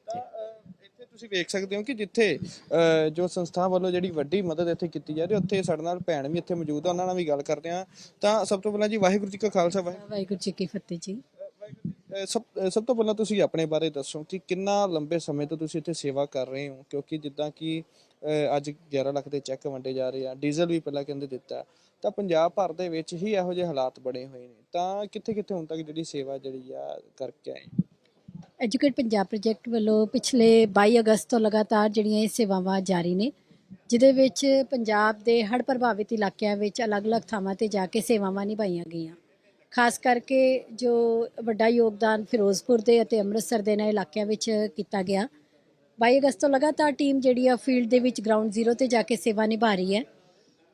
ਤਾਂ ਅ, ਇੱਥੇ ਤੁਸੀਂ ਵੇਖ ਸਕਦੇ ਹੋ ਕਿ ਜਿੱਥੇ ਅ, ਜੋ ਸੰਸਥਾ ਵੱਲੋਂ ਜਿਹੜੀ ਵੱਡੀ ਮਦਦ ਇੱਥੇ ਕੀਤੀ ਜਾ ਰਹੀ ਉੱਥੇ ਸਾਡੇ ਨਾਲ ਭੈਣ ਵੀ ਇੱਥੇ ਮੌਜੂਦ ਆ ਉਹਨਾਂ ਨਾਲ ਵੀ ਗੱਲ ਕਰਦੇ ਆ। ਤਾਂ ਸਭ ਤੋਂ ਪਹਿਲਾਂ ਜੀ ਵਾਹਿਗੁਰੂ ਜੀ ਕਾ ਖਾਲਸਾ ਵਾਹਿਗੁਰੂ ਵਾਹਿਗੁਰੂ ਜੀ ਕੀ ਫਤਿਹ ਜੀ। ਅ, ਸਭ ਸਭ ਤੋਂ ਪਹਿਲਾਂ ਤੁਸੀਂ ਆਪਣੇ ਬਾਰੇ ਦੱਸੋ ਕਿ ਕਿੰਨਾ ਲੰਬੇ ਸਮੇਂ ਤੋਂ ਤੁਸੀਂ ਇੱਥੇ ਸੇਵਾ ਕਰ ਰਹੇ ਹੋ? ਕਿਉਂਕਿ ਜਿੱਦਾਂ ਕਿ ਅੱਜ 11 ਲੱਖ ਦੇ ਚੈੱਕ ਵੰਡੇ ਜਾ ਰਹੇ ਆ, ਡੀਜ਼ਲ ਵੀ ਪਹਿਲਾਂ ਕਹਿੰਦੇ ਦਿੱਤਾ। ਤਾਂ ਪੰਜਾਬ ਭਰ ਦੇ ਵਿੱਚ ਹੀ ਇਹੋ ਜਿਹੇ ਹਾਲਾਤ ਬਣੇ ਹੋਏ ਨੇ। ਤਾਂ ਕਿੱਥੇ ਕਿੱਥੇ ਹੁਣ ਤੱਕ ਜਿਹੜੀ ਸੇਵਾ ਜਿਹੜੀ ਆ, ਕਰਕੇ ਆਏ ਐਜੂਕੇਟ ਪੰਜਾਬ ਪ੍ਰੋਜੈਕਟ ਵੱਲੋਂ ਪਿਛਲੇ 22 ਅਗਸਤ ਤੋਂ ਲਗਾਤਾਰ ਜਿਹੜੀਆਂ ਇਹ ਸੇਵਾਵਾਂ ਜਾਰੀ ਨੇ, ਜਿਹਦੇ ਵਿੱਚ ਪੰਜਾਬ ਦੇ ਹੜ੍ਹ ਪ੍ਰਭਾਵਿਤ ਇਲਾਕਿਆਂ ਵਿੱਚ ਅਲੱਗ-ਅਲੱਗ ਥਾਵਾਂ ਤੇ ਜਾ ਕੇ ਸੇਵਾਵਾਂ ਨਿਭਾਈਆਂ ਗਈਆਂ। ਖਾਸ ਕਰਕੇ ਜੋ ਵੱਡਾ ਯੋਗਦਾਨ ਫਿਰੋਜ਼ਪੁਰ ਦੇ ਅਤੇ ਅੰਮ੍ਰਿਤਸਰ ਦੇ ਨੇ ਇਲਾਕਿਆਂ ਵਿੱਚ ਕੀਤਾ ਗਿਆ। 22 ਅਗਸਤ ਤੋਂ ਲਗਾਤਾਰ ਟੀਮ ਜਿਹੜੀ ਆ, ਫੀਲਡ ਦੇ ਵਿੱਚ ਗਰਾਊਂਡ ਜ਼ੀਰੋ ਤੇ ਜਾ ਕੇ ਸੇਵਾ ਨਿਭਾ ਰਹੀ ਹੈ।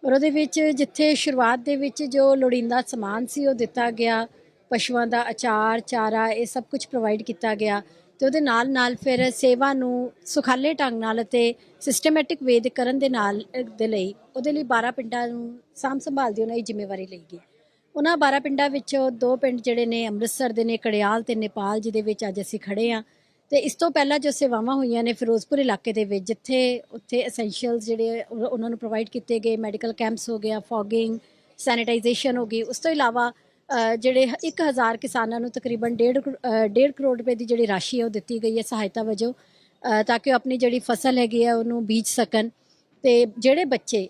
ਔਰ ਉਹਦੇ ਵਿੱਚ ਜਿੱਥੇ ਸ਼ੁਰੂਆਤ ਦੇ ਵਿੱਚ ਜੋ ਲੋੜੀਂਦਾ ਸਮਾਨ ਸੀ, ਉਹ ਦਿੱਤਾ ਗਿਆ। ਪਸ਼ੂਆਂ ਦਾ ਅਚਾਰ, ਚਾਰਾ, ਇਹ ਸਭ ਕੁਝ ਪ੍ਰੋਵਾਈਡ ਕੀਤਾ ਗਿਆ। ਤੇ ਉਹਦੇ ਨਾਲ ਨਾਲ ਫਿਰ ਸੇਵਾ ਨੂੰ ਸੁਖਾਲੇ ਢੰਗ ਨਾਲ ਅਤੇ ਸਿਸਟਮੈਟਿਕ ਵੇਦ ਕਰਨ ਦੇ ਨਾਲ ਦੇ ਲਈ, ਉਹਦੇ ਲਈ 12 ਪਿੰਡਾਂ ਨੂੰ ਸਾਂਭ ਸੰਭਾਲ ਦੀ ਉਹਨਾਂ ਦੀ ਜ਼ਿੰਮੇਵਾਰੀ ਲਈ ਗਈ। ਉਹਨਾਂ 12 ਪਿੰਡਾਂ ਵਿੱਚੋਂ ਦੋ ਪਿੰਡ ਜਿਹੜੇ ਨੇ ਅੰਮ੍ਰਿਤਸਰ ਦੇ ਨੇ ਕੜਿਆਲ ਤੇ ਨੇਪਾਲ ਜਿਹਦੇ ਵਿੱਚ ਅੱਜ ਅਸੀਂ ਖੜੇ ਆ ਤੇ ਇਸ ਤੋਂ ਪਹਿਲਾਂ ਜੋ ਸੇਵਾਵਾਂ ਹੋਈਆਂ ਨੇ ਫਿਰੋਜ਼ਪੁਰ ਇਲਾਕੇ ਦੇ ਵਿੱਚ ਜਿੱਥੇ ਉੱਥੇ ਐਸੈਂਸ਼ੀਅਲਸ ਜਿਹੜੇ ਉਹਨਾਂ ਨੂੰ ਪ੍ਰੋਵਾਈਡ ਕੀਤੇ ਗਏ ਮੈਡੀਕਲ ਕੈਂਪਸ ਹੋ ਗਿਆ ਫੌਗਿੰਗ ਸੈਨੀਟਾਈਜੇਸ਼ਨ ਹੋ ਗਈ। ਉਸ ਤੋਂ ਇਲਾਵਾ ਅ, ਜਿਹੜੇ 1000 ਕਿਸਾਨਾਂ ਨੂੰ ਤਕਰੀਬਨ 1.5 ਕਰੋੜ ਰੁਪਏ ਦੀ ਜਿਹੜੀ ਰਾਸ਼ੀ ਹੈ ਉਹ ਦਿੱਤੀ ਗਈ ਹੈ ਸਹਾਇਤਾ ਵਜੋਂ ਤਾਂ ਕਿ ਉਹ ਆਪਣੀ ਜਿਹੜੀ ਫਸਲ ਹੈਗੀ ਹੈ ਉਹਨੂੰ ਬੀਜ ਸਕਣ। ਤੇ ਜਿਹੜੇ ਬੱਚੇ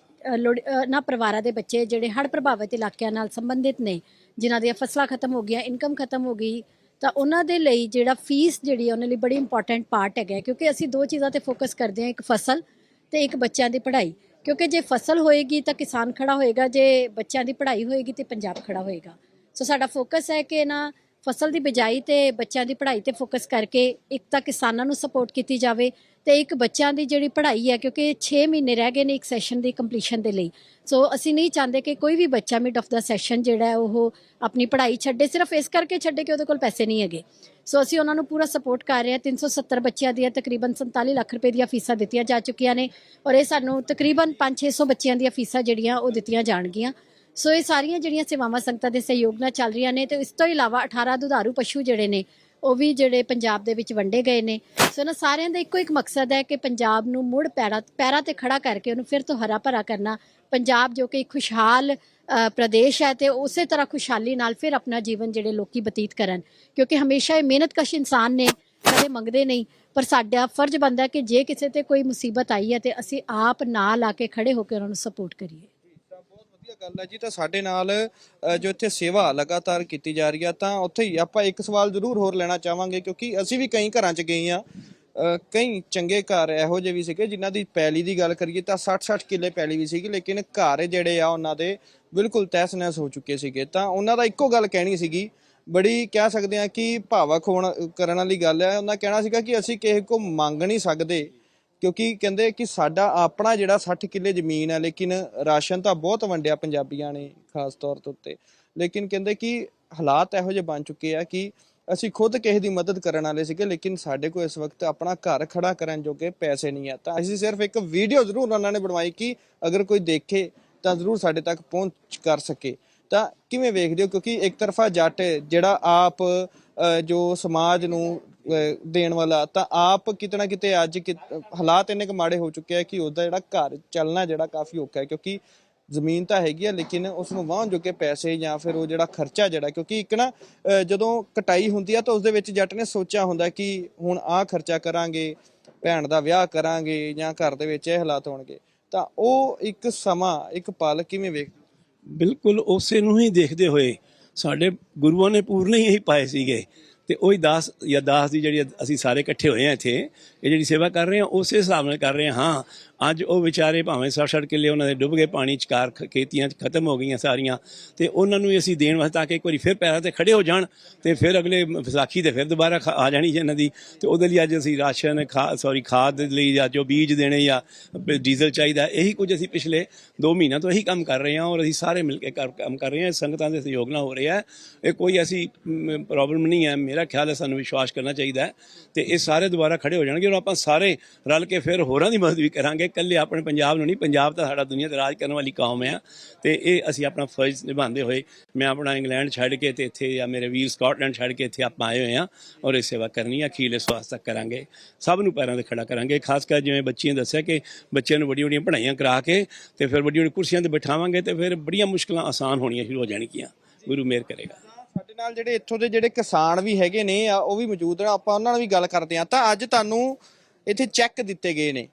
ਨਾ ਪਰਿਵਾਰਾਂ ਦੇ ਬੱਚੇ ਜਿਹੜੇ ਹੜ੍ਹ ਪ੍ਰਭਾਵਿਤ ਇਲਾਕਿਆਂ ਨਾਲ ਸੰਬੰਧਿਤ ਨੇ, ਜਿਨ੍ਹਾਂ ਦੀਆਂ ਫਸਲਾਂ ਖਤਮ ਹੋ ਗਈਆਂ ਇਨਕਮ ਖਤਮ ਹੋ ਗਈ, ਤਾਂ ਉਹਨਾਂ ਦੇ ਲਈ ਜਿਹੜਾ ਫੀਸ ਜਿਹੜੀ ਹੈ ਉਹਨਾਂ ਲਈ ਬੜੀ ਇੰਪੋਰਟੈਂਟ ਪਾਰਟ ਹੈਗਾ ਕਿਉਂਕਿ ਅਸੀਂ ਦੋ ਚੀਜ਼ਾਂ ਤੇ ਫੋਕਸ ਕਰਦੇ ਹਾਂ, ਇੱਕ ਫਸਲ ਤੇ ਇੱਕ ਬੱਚਿਆਂ ਦੀ ਪੜ੍ਹਾਈ, ਕਿਉਂਕਿ ਜੇ ਫਸਲ ਹੋਏਗੀ ਤਾਂ ਕਿਸਾਨ ਖੜਾ ਹੋਏਗਾ, ਜੇ ਬੱਚਿਆਂ ਦੀ ਪੜ੍ਹਾਈ ਹੋਏਗੀ ਤੇ ਪੰਜਾਬ ਖੜਾ ਹੋਏਗਾ। ਸੋ ਸਾਡਾ ਫੋਕਸ ਹੈ ਕਿ ਨਾ ਫਸਲ ਦੀ ਬਿਜਾਈ ਤੇ ਬੱਚਿਆਂ ਦੀ ਪੜ੍ਹਾਈ ਤੇ ਫੋਕਸ ਕਰਕੇ ਇੱਕ ਤਾਂ ਕਿਸਾਨਾਂ ਨੂੰ ਸਪੋਰਟ ਕੀਤੀ ਜਾਵੇ ਤੇ ਇੱਕ ਬੱਚਿਆਂ ਦੀ ਜਿਹੜੀ ਪੜ੍ਹਾਈ ਹੈ, ਕਿਉਂਕਿ 6 ਮਹੀਨੇ ਰਹਿ ਗਏ ਨੇ ਇੱਕ ਸੈਸ਼ਨ ਦੀ ਕੰਪਲੀਸ਼ਨ ਦੇ ਲਈ। ਸੋ ਅਸੀਂ ਨਹੀਂ ਚਾਹੁੰਦੇ ਕਿ ਕੋਈ ਵੀ ਬੱਚਾ ਮਿਡ ਆਫ ਦਾ ਸੈਸ਼ਨ ਜਿਹੜਾ ਉਹ ਆਪਣੀ ਪੜ੍ਹਾਈ ਛੱਡੇ। ਸਿਰਫ ਇਸ ਕਰਕੇ ਛੱਡੇ ਕਿ ਉਹਦੇ ਕੋਲ ਪੈਸੇ ਨਹੀਂ ਹੈਗੇ। ਸੋ ਅਸੀਂ ਉਹਨਾਂ ਨੂੰ ਪੂਰਾ ਸਪੋਰਟ ਕਰ ਰਹੇ ਹਾਂ। 370 ਬੱਚਿਆਂ ਦੀਆਂ ਤਕਰੀਬਨ 47 ਲੱਖ ਰੁਪਏ ਦੀਆਂ ਫੀਸਾਂ ਦਿੱਤੀਆਂ ਜਾ ਚੁੱਕੀਆਂ ਨੇ ਔਰ ਇਹ ਸਾਨੂੰ ਤਕਰੀਬਨ 5-600 ਬੱਚਿਆਂ ਦੀਆਂ ਫੀਸਾਂ ਜਿਹੜੀਆਂ, ਉਹ ਦਿੱਤੀਆਂ ਜਾਣਗੀਆਂ। ਸੋ ਇਹ ਸਾਰੀਆਂ ਜਿਹੜੀਆਂ ਸੇਵਾਵਾਂ ਸੰਗਤਾਂ ਦੇ ਸਹਿਯੋਗ ਨਾਲ ਚੱਲ ਰਹੀਆਂ ਨੇ ਤੇ ਇਸ ਤੋਂ ਇਲਾਵਾ 18 ਦੁਧਾਰੂ ਪਸ਼ੂ ਜਿਹੜੇ ਨੇ ਉਹ ਵੀ ਜਿਹੜੇ ਪੰਜਾਬ ਦੇ ਵਿੱਚ ਵੰਡੇ ਗਏ ਨੇ। ਸੋ ਇਹਨਾਂ ਸਾਰਿਆਂ ਦਾ ਇੱਕੋ ਇੱਕ ਮਕਸਦ ਹੈ ਕਿ ਪੰਜਾਬ ਨੂੰ ਮੁੜ ਪੈਰਾ, ਪੈਰਾਂ ਤੇ ਖੜਾ ਕਰਕੇ ਉਹਨੂੰ ਫਿਰ ਤੋਂ ਹਰਾ ਭਰਾ ਕਰਨਾ। ਪੰਜਾਬ ਜੋ ਕਿ ਇੱਕ ਖੁਸ਼ਹਾਲ ਪ੍ਰਦੇਸ਼ ਹੈ ਤੇ ਉਸੇ ਤਰ੍ਹਾਂ ਖੁਸ਼ਹਾਲੀ ਨਾਲ ਫਿਰ ਆਪਣਾ ਜੀਵਨ ਜਿਹੜੇ ਲੋਕੀ ਬਤੀਤ ਕਰਨ। ਕਿਉਂਕਿ ਹਮੇਸ਼ਾ ਇਹ ਮਿਹਨਤਕਸ਼ ਇਨਸਾਨ ਨੇ, ਕਦੇ ਮੰਗਦੇ ਨਹੀਂ। ਪਰ ਸਾਡਾ ਫਰਜ਼ ਬਣਦਾ ਕਿ ਜੇ ਕਿਸੇ ਤੇ ਕੋਈ ਮੁਸੀਬਤ ਆਈ ਹੈ ਤੇ ਅਸੀਂ ਆਪ ਨਾਲ ਆ ਕੇ ਖੜੇ ਹੋ ਕੇ ਉਹਨਾਂ ਨੂੰ ਸਪੋਰਟ ਕਰੀਏ। ਗੱਲ ਹੈ ਜੀ ਤਾਂ ਸਾਡੇ ਨਾਲ ਅ, ਜੋ ਇੱਥੇ ਸੇਵਾ ਲਗਾਤਾਰ ਕੀਤੀ ਜਾ ਰਹੀ ਆ ਤਾਂ ਉੱਥੇ ਹੀ ਆਪਾਂ ਇੱਕ ਸਵਾਲ ਜ਼ਰੂਰ ਹੋਰ ਲੈਣਾ ਚਾਹਾਂਗੇ ਕਿਉਂਕਿ ਅਸੀਂ ਵੀ ਕਈ ਘਰਾਂ 'ਚ ਗਏ ਆ ਕਈ ਚੰਗੇ ਘਰ ਇਹੋ ਜਿਹੇ ਵੀ ਸੀਗੇ ਜਿਨ੍ਹਾਂ ਦੀ ਪੈਲੀ ਦੀ ਗੱਲ ਕਰੀਏ ਤਾਂ 60-60 ਕਿੱਲੇ ਪੈਲੀ ਵੀ ਸੀਗੀ ਲੇਕਿਨ ਘਰ ਜਿਹੜੇ ਆ ਉਹਨਾਂ ਦੇ ਬਿਲਕੁਲ ਤਹਿਸ-ਨਹਿਸ ਹੋ ਚੁੱਕੇ ਸੀਗੇ। ਤਾਂ ਉਹਨਾਂ ਦਾ ਇੱਕੋ ਗੱਲ ਕਹਿਣੀ ਸੀਗੀ ਬੜੀ ਕਹਿ ਸਕਦੇ ਆ ਕਿ ਭਾਵਕ ਹੋਣ ਕਰਨ ਵਾਲੀ ਗੱਲ ਹੈ ਉਹਨਾਂ ਕਹਿਣਾ ਸੀਗਾ ਕਿ ਅਸੀਂ ਕਿਸੇ ਕੋ ਮੰਗ ਨਹੀਂ ਸਕਦੇ ਕਿਉਂਕਿ ਕਹਿੰਦੇ ਕਿ ਸਾਡਾ ਆਪਣਾ ਜਿਹੜਾ 60 ਕਿੱਲੇ ਜ਼ਮੀਨ ਹੈ, ਲੇਕਿਨ ਰਾਸ਼ਨ ਤਾਂ ਬਹੁਤ ਵੰਡਿਆ ਪੰਜਾਬੀਆਂ ਨੇ ਖਾਸ ਤੌਰ ਤੇ ਉੱਤੇ। ਲੇਕਿਨ ਕਹਿੰਦੇ ਕਿ ਹਾਲਾਤ ਇਹੋ ਜਿਹੇ ਬਣ ਚੁੱਕੇ ਆ ਕਿ ਅਸੀਂ ਖੁਦ ਕਿਸੇ ਦੀ ਮਦਦ ਕਰਨ ਵਾਲੇ ਸੀਗੇ, ਲੇਕਿਨ ਸਾਡੇ ਕੋਲ ਇਸ ਵਕਤ ਆਪਣਾ ਘਰ ਖੜਾ ਕਰਨ ਜੋਗੇ ਪੈਸੇ ਨਹੀਂ ਆ। ਤਾਂ ਅਸੀਂ ਸਿਰਫ ਇੱਕ ਵੀਡੀਓ ਜ਼ਰੂਰ ਉਹਨਾਂ ਨੇ ਬਣਵਾਈ ਕਿ ਅਗਰ ਕੋਈ ਦੇਖੇ ਤਾਂ ਜ਼ਰੂਰ ਸਾਡੇ ਤੱਕ ਪਹੁੰਚ ਕਰ ਸਕੇ। ਤਾਂ ਕਿਵੇਂ ਵੇਖਦੇ ਹੋ? ਕਿਉਂਕਿ ਇੱਕ ਤਰਫਾ ਜੱਟ ਜਿਹੜਾ ਆਪ ਜੋ ਸਮਾਜ ਨੂੰ ਦੇਣ ਵਾਲਾ। ਤਾਂ ਆਪ ਕਿਤਨਾ ਕਿਤੇ ਅੱਜ ਹਾਲਾਤ ਇੰਨੇ ਕੁ ਮਾੜੇ ਹੋ ਚੁੱਕੇ ਆ ਕਿ ਉਹਦਾ ਜਿਹੜਾ ਘਰ ਚੱਲਣਾ ਜਿਹੜਾ ਕਾਫੀ ਔਖਾ ਹੈ, ਕਿਉਂਕਿ ਜ਼ਮੀਨ ਤਾਂ ਹੈਗੀ ਆ, ਲੇਕਿਨ ਉਸ ਨੂੰ ਵਾਹਣ ਜੋਗੇ ਪੈਸੇ ਜਾਂ ਫਿਰ ਉਹ ਜਿਹੜਾ ਖਰਚਾ ਜਿਹੜਾ, ਕਿਉਂਕਿ ਇੱਕ ਨਾ ਜਦੋਂ ਕਟਾਈ ਹੁੰਦੀ ਆ ਤਾਂ ਉਸ ਦੇ ਵਿੱਚ ਜੱਟ ਨੇ ਸੋਚਿਆ ਹੁੰਦਾ ਕਿ ਹੁਣ ਆਹ ਖਰਚਾ ਕਰਾਂਗੇ, ਭੈਣ ਦਾ ਵਿਆਹ ਕਰਾਂਗੇ ਜਾਂ ਘਰ ਦੇ ਵਿੱਚ ਇਹ ਹਾਲਾਤ ਹੋਣਗੇ। ਤਾਂ ਉਹ ਇੱਕ ਸਮਾਂ, ਇੱਕ ਪਲ ਕਿਵੇਂ ਵੇਖ? ਬਿਲਕੁਲ ਉਸੇ ਨੂੰ ਹੀ ਦੇਖਦੇ ਹੋਏ ਸਾਡੇ ਗੁਰੂਆਂ ਨੇ ਪੂਰਨੇ ਹੀ ਪਾਏ ਸੀਗੇ। ਤੇ ਉਹੀ ਦਾਸ ਜਾਂ ਦਾਸ ਦੀ ਜਿਹੜੀ ਅਸੀਂ ਸਾਰੇ ਇਕੱਠੇ ਹੋਏ ਆ ਇੱਥੇ ਇਹ ਜਿਹੜੀ ਸੇਵਾ ਕਰ ਰਹੇ ਹਾਂ ਉਸੇ ਹਿਸਾਬ ਨਾਲ ਕਰ ਰਹੇ ਆ। ਹਾਂ, ਅੱਜ ਉਹ ਵਿਚਾਰੇ ਭਾਵੇਂ ਸੜ ਸੜ ਕਿੱਲੇ ਉਹਨਾਂ ਦੇ ਡੁੱਬ ਗਏ, ਪਾਣੀ ਚ ਕਾਰ ਖੇਤੀਆਂ ਚ ਖਤਮ ਹੋ ਗਈਆਂ ਸਾਰੀਆਂ, ਤੇ ਉਹਨਾਂ ਨੂੰ ਅਸੀਂ ਦੇਣ ਵਾਸਤੇ ਤਾਂ ਕਿ ਇੱਕ ਵਾਰੀ ਫਿਰ ਪੈਰਾਂ ਤੇ ਖੜੇ ਹੋ ਜਾਣ ਤੇ ਫਿਰ ਅਗਲੇ ਵਿਸਾਖੀ ਤੇ ਫਿਰ ਦੁਬਾਰਾ ਖਾ- ਆ ਜਾਣੀ ਜੀ ਇਹਨਾਂ ਦੀ। ਤੇ ਉਹਦੇ ਲਈ ਅੱਜ ਅਸੀਂ ਰਾਸ਼ਨ, ਖਾ ਸੌਰੀ ਖਾਦ ਦੇ ਲਈ ਜਾਂ ਜੋ ਬੀਜ ਦੇਣੇ ਜਾਂ ਡੀਜ਼ਲ ਚਾਹੀਦਾ, ਇਹੀ ਕੁਝ ਅਸੀਂ ਪਿਛਲੇ 2 ਮਹੀਨਿਆਂ ਤੋਂ ਇਹੀ ਕੰਮ ਕਰ ਰਹੇ ਹਾਂ ਔਰ ਅਸੀਂ ਸਾਰੇ ਮਿਲ ਕੇ ਕਰ- ਕੰਮ ਕਰ ਰਹੇ ਹਾਂ। ਸੰਗਤਾਂ ਦੇ ਸਹਿਯੋਗ ਨਾਲ ਹੋ ਰਿਹਾ ਹੈ। ਇਹ ਕੋਈ ਐਸੀ ਪ੍ਰੋਬਲਮ ਨਹੀਂ ਹੈ। ਮੇਰਾ ਖਿਆਲ ਹੈ ਸਾਨੂੰ ਵਿਸ਼ਵਾਸ ਕਰਨਾ ਚਾਹੀਦਾ ਹੈ ਤੇ ਇਹ ਸਾਰੇ ਦੁਬਾਰਾ ਖੜੇ ਹੋ ਜਾਣਗੇ। ਔਰ ਆਪਾਂ ਸਾਰੇ ਰਲ ਕੇ ਫਿਰ ਹੋਰਾਂ ਦੀ ਮਦਦ ਵੀ ਕਰਾਂਗੇ, ਇਕੱਲੇ ਆਪਣੇ ਪੰਜਾਬ ਨੂੰ ਨਹੀਂ, ਪੰਜਾਬ ਤਾਂ ਸਾਡਾ ਦੁਨੀਆ ਤੇ ਰਾਜ ਕਰਨ ਵਾਲੀ ਕੌਮ ਆ, ਤੇ ਇਹ ਅਸੀਂ ਆਪਣਾ ਫਰਜ਼ ਨਿਭਾਉਂਦੇ ਹੋਏ ਮੈਂ ਆਪਣਾ ਇੰਗਲੈਂਡ ਛੱਡ ਕੇ ਤੇ ਇੱਥੇ ਜਾਂ ਮੇਰੇ ਵੀਰ ਸਕਾਟਲੈਂਡ ਛੱਡ ਕੇ ਇੱਥੇ ਆਪਾਂ ਆਏ ਹੋਏ ਹਾਂ ਔਰ ਇਹ ਸੇਵਾ ਕਰਨੀ ਆ, ਅਖੀਰਲੇ ਸਵਾਸ ਤੱਕ ਕਰਾਂਗੇ। ਸਭ ਨੂੰ ਪੈਰਾਂ ਤੇ ਖੜਾ ਕਰਾਂਗੇ, ਖਾਸ ਕਰ ਜਿਵੇਂ ਬੱਚੀਆਂ ਦੱਸਿਆ ਕਿ ਬੱਚਿਆਂ ਨੂੰ ਵੱਡੀਆਂ ਵੱਡੀਆਂ ਪੜ੍ਹਾਈਆਂ ਕਰਾ ਕੇ ਤੇ ਫਿਰ ਵੱਡੀ ਵੱਡੀ ਕੁਰਸੀਆਂ ਤੇ ਬਿਠਾਵਾਂਗੇ ਤੇ ਫਿਰ ਬੜੀਆਂ ਮੁਸ਼ਕਲਾਂ ਆਸਾਨ ਹੋਣੀਆਂ ਸ਼ੁਰੂ ਹੋ ਜਾਣਗੀਆਂ। ਗੁਰੂ ਮਿਹਰ ਕਰੇਗਾ। ਨਾਲ ਜਿਹੜੇ ਇੱਥੋਂ ਦੇ ਜਿਹੜੇ ਕਿਸਾਨ ਵੀ ਹੈਗੇ ਨੇ ਆ, ਉਹ ਵੀ ਮੌਜੂਦ ਨੇ। ਆਪਾਂ ਉਹਨਾਂ ਨਾਲ ਵੀ ਗੱਲ ਕਰਦੇ ਹਾਂ। ਤਾਂ ਅੱਜ ਤੁਹਾਨੂੰ ਇੱਥੇ ਚੈੱਕ ਦਿੱਤੇ ਗਏ ਨੇ।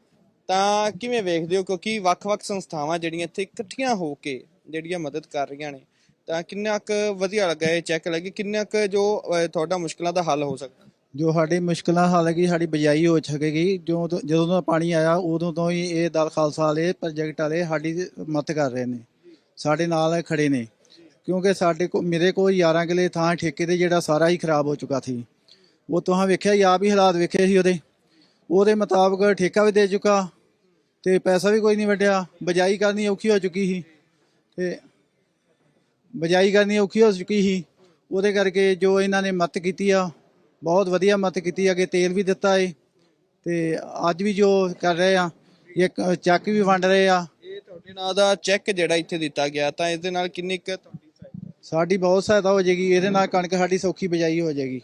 ਤਾਂ ਕਿਵੇਂ ਵੇਖਦੇ ਹੋ? ਕਿਉਂਕਿ ਵੱਖ-ਵੱਖ ਸੰਸਥਾਵਾਂ ਜਿਹੜੀਆਂ ਇੱਥੇ ਇਕੱਠੀਆਂ ਹੋ ਕੇ ਜਿਹੜੀਆਂ ਮਦਦ ਕਰ ਰਹੀਆਂ ਨੇ। ਤਾਂ ਕਿੰਨਾ ਕੁ ਵਧੀਆ ਲੱਗਾ ਇਹ ਚੈੱਕ ਲੱਗੇ ਕਿੰਨਾ ਕੁ ਜੋ ਤੁਹਾਡਾ ਮੁਸ਼ਕਲਾਂ ਦਾ ਹੱਲ ਹੋ ਸਕਦਾ? ਜੋ ਸਾਡੀ ਮੁਸ਼ਕਲਾਂ ਹੱਲ ਹੈਗੀ, ਸਾਡੀ ਬਜਾਈ ਹੋ ਸਕੇਗੀ। ਜੋ ਜਦੋਂ ਦਾ ਪਾਣੀ ਆਇਆ, ਉਦੋਂ ਤੋਂ ਹੀ ਇਹ ਦਲ ਖਾਲਸਾ ਵਾਲੇ ਪ੍ਰੋਜੈਕਟ ਵਾਲੇ ਸਾਡੀ ਮਦਦ ਕਰ ਰਹੇ ਨੇ। ਸਾਡੇ ਨਾਲ ਖੜੇ ਨੇ। ਕਿਉਂਕਿ ਸਾਡੇ ਕੋ, ਮੇਰੇ ਕੋਲ 11 ਕਿਲੇ ਥਾਂ ਠੇਕੇ ਤੇ ਜਿਹੜਾ ਸਾਰਾ ਹੀ ਖਰਾਬ ਹੋ ਚੁੱਕਾ ਸੀ। ਉਹ ਤੁਹਾਂ ਵੇਖਿਆ ਹੀ, ਆਪ ਹੀ ਹਾਲਾਤ ਵੇਖੇ ਸੀ ਉਹਦੇ। ਉਹਦੇ ਮੁਤਾਬਕ ਠੇਕਾ ਵੀ ਦੇ ਚੁੱਕਾ ਤੇ ਪੈਸਾ ਵੀ ਕੋਈ ਨਹੀਂ ਵਟਿਆ ਬਜਾਈ ਕਰਨੀ ਔਖੀ ਹੋ ਚੁੱਕੀ ਸੀ ਤੇ ਬਜਾਈ ਕਰਨੀ ਔਖੀ ਹੋ ਚੁੱਕੀ ਸੀ। ਉਹਦੇ ਕਰਕੇ ਜੋ ਇਹਨਾਂ ਨੇ ਮਦਦ ਕੀਤੀ ਆ, ਬਹੁਤ ਵਧੀਆ ਮਦਦ ਕੀਤੀ ਅੱਗੇ ਤੇਲ ਵੀ ਦਿੱਤਾ ਏ ਤੇ ਅੱਜ ਵੀ ਜੋ ਕਰ ਰਹੇ ਆ, ਇੱਕ ਚੈੱਕ ਵੀ ਵੰਡ ਰਹੇ ਆ। ਇਹ ਤੁਹਾਡੇ ਨਾਂ ਦਾ ਚੈੱਕ ਜਿਹੜਾ ਇੱਥੇ ਦਿੱਤਾ ਗਿਆ, ਤਾਂ ਇਸ ਦੇ ਨਾਲ ਕਿੰਨੀ ਕੁ ਤੁਹਾਡੀ ਸਾਡੀ ਬਹੁਤ ਸਹਾਇਤਾ ਹੋ ਜਾਏਗੀ ਇਹਦੇ ਨਾਲ ਕਣਕ ਸਾਡੀ ਸੌਖੀ ਬਜਾਈ ਹੋ ਜਾਏਗੀ।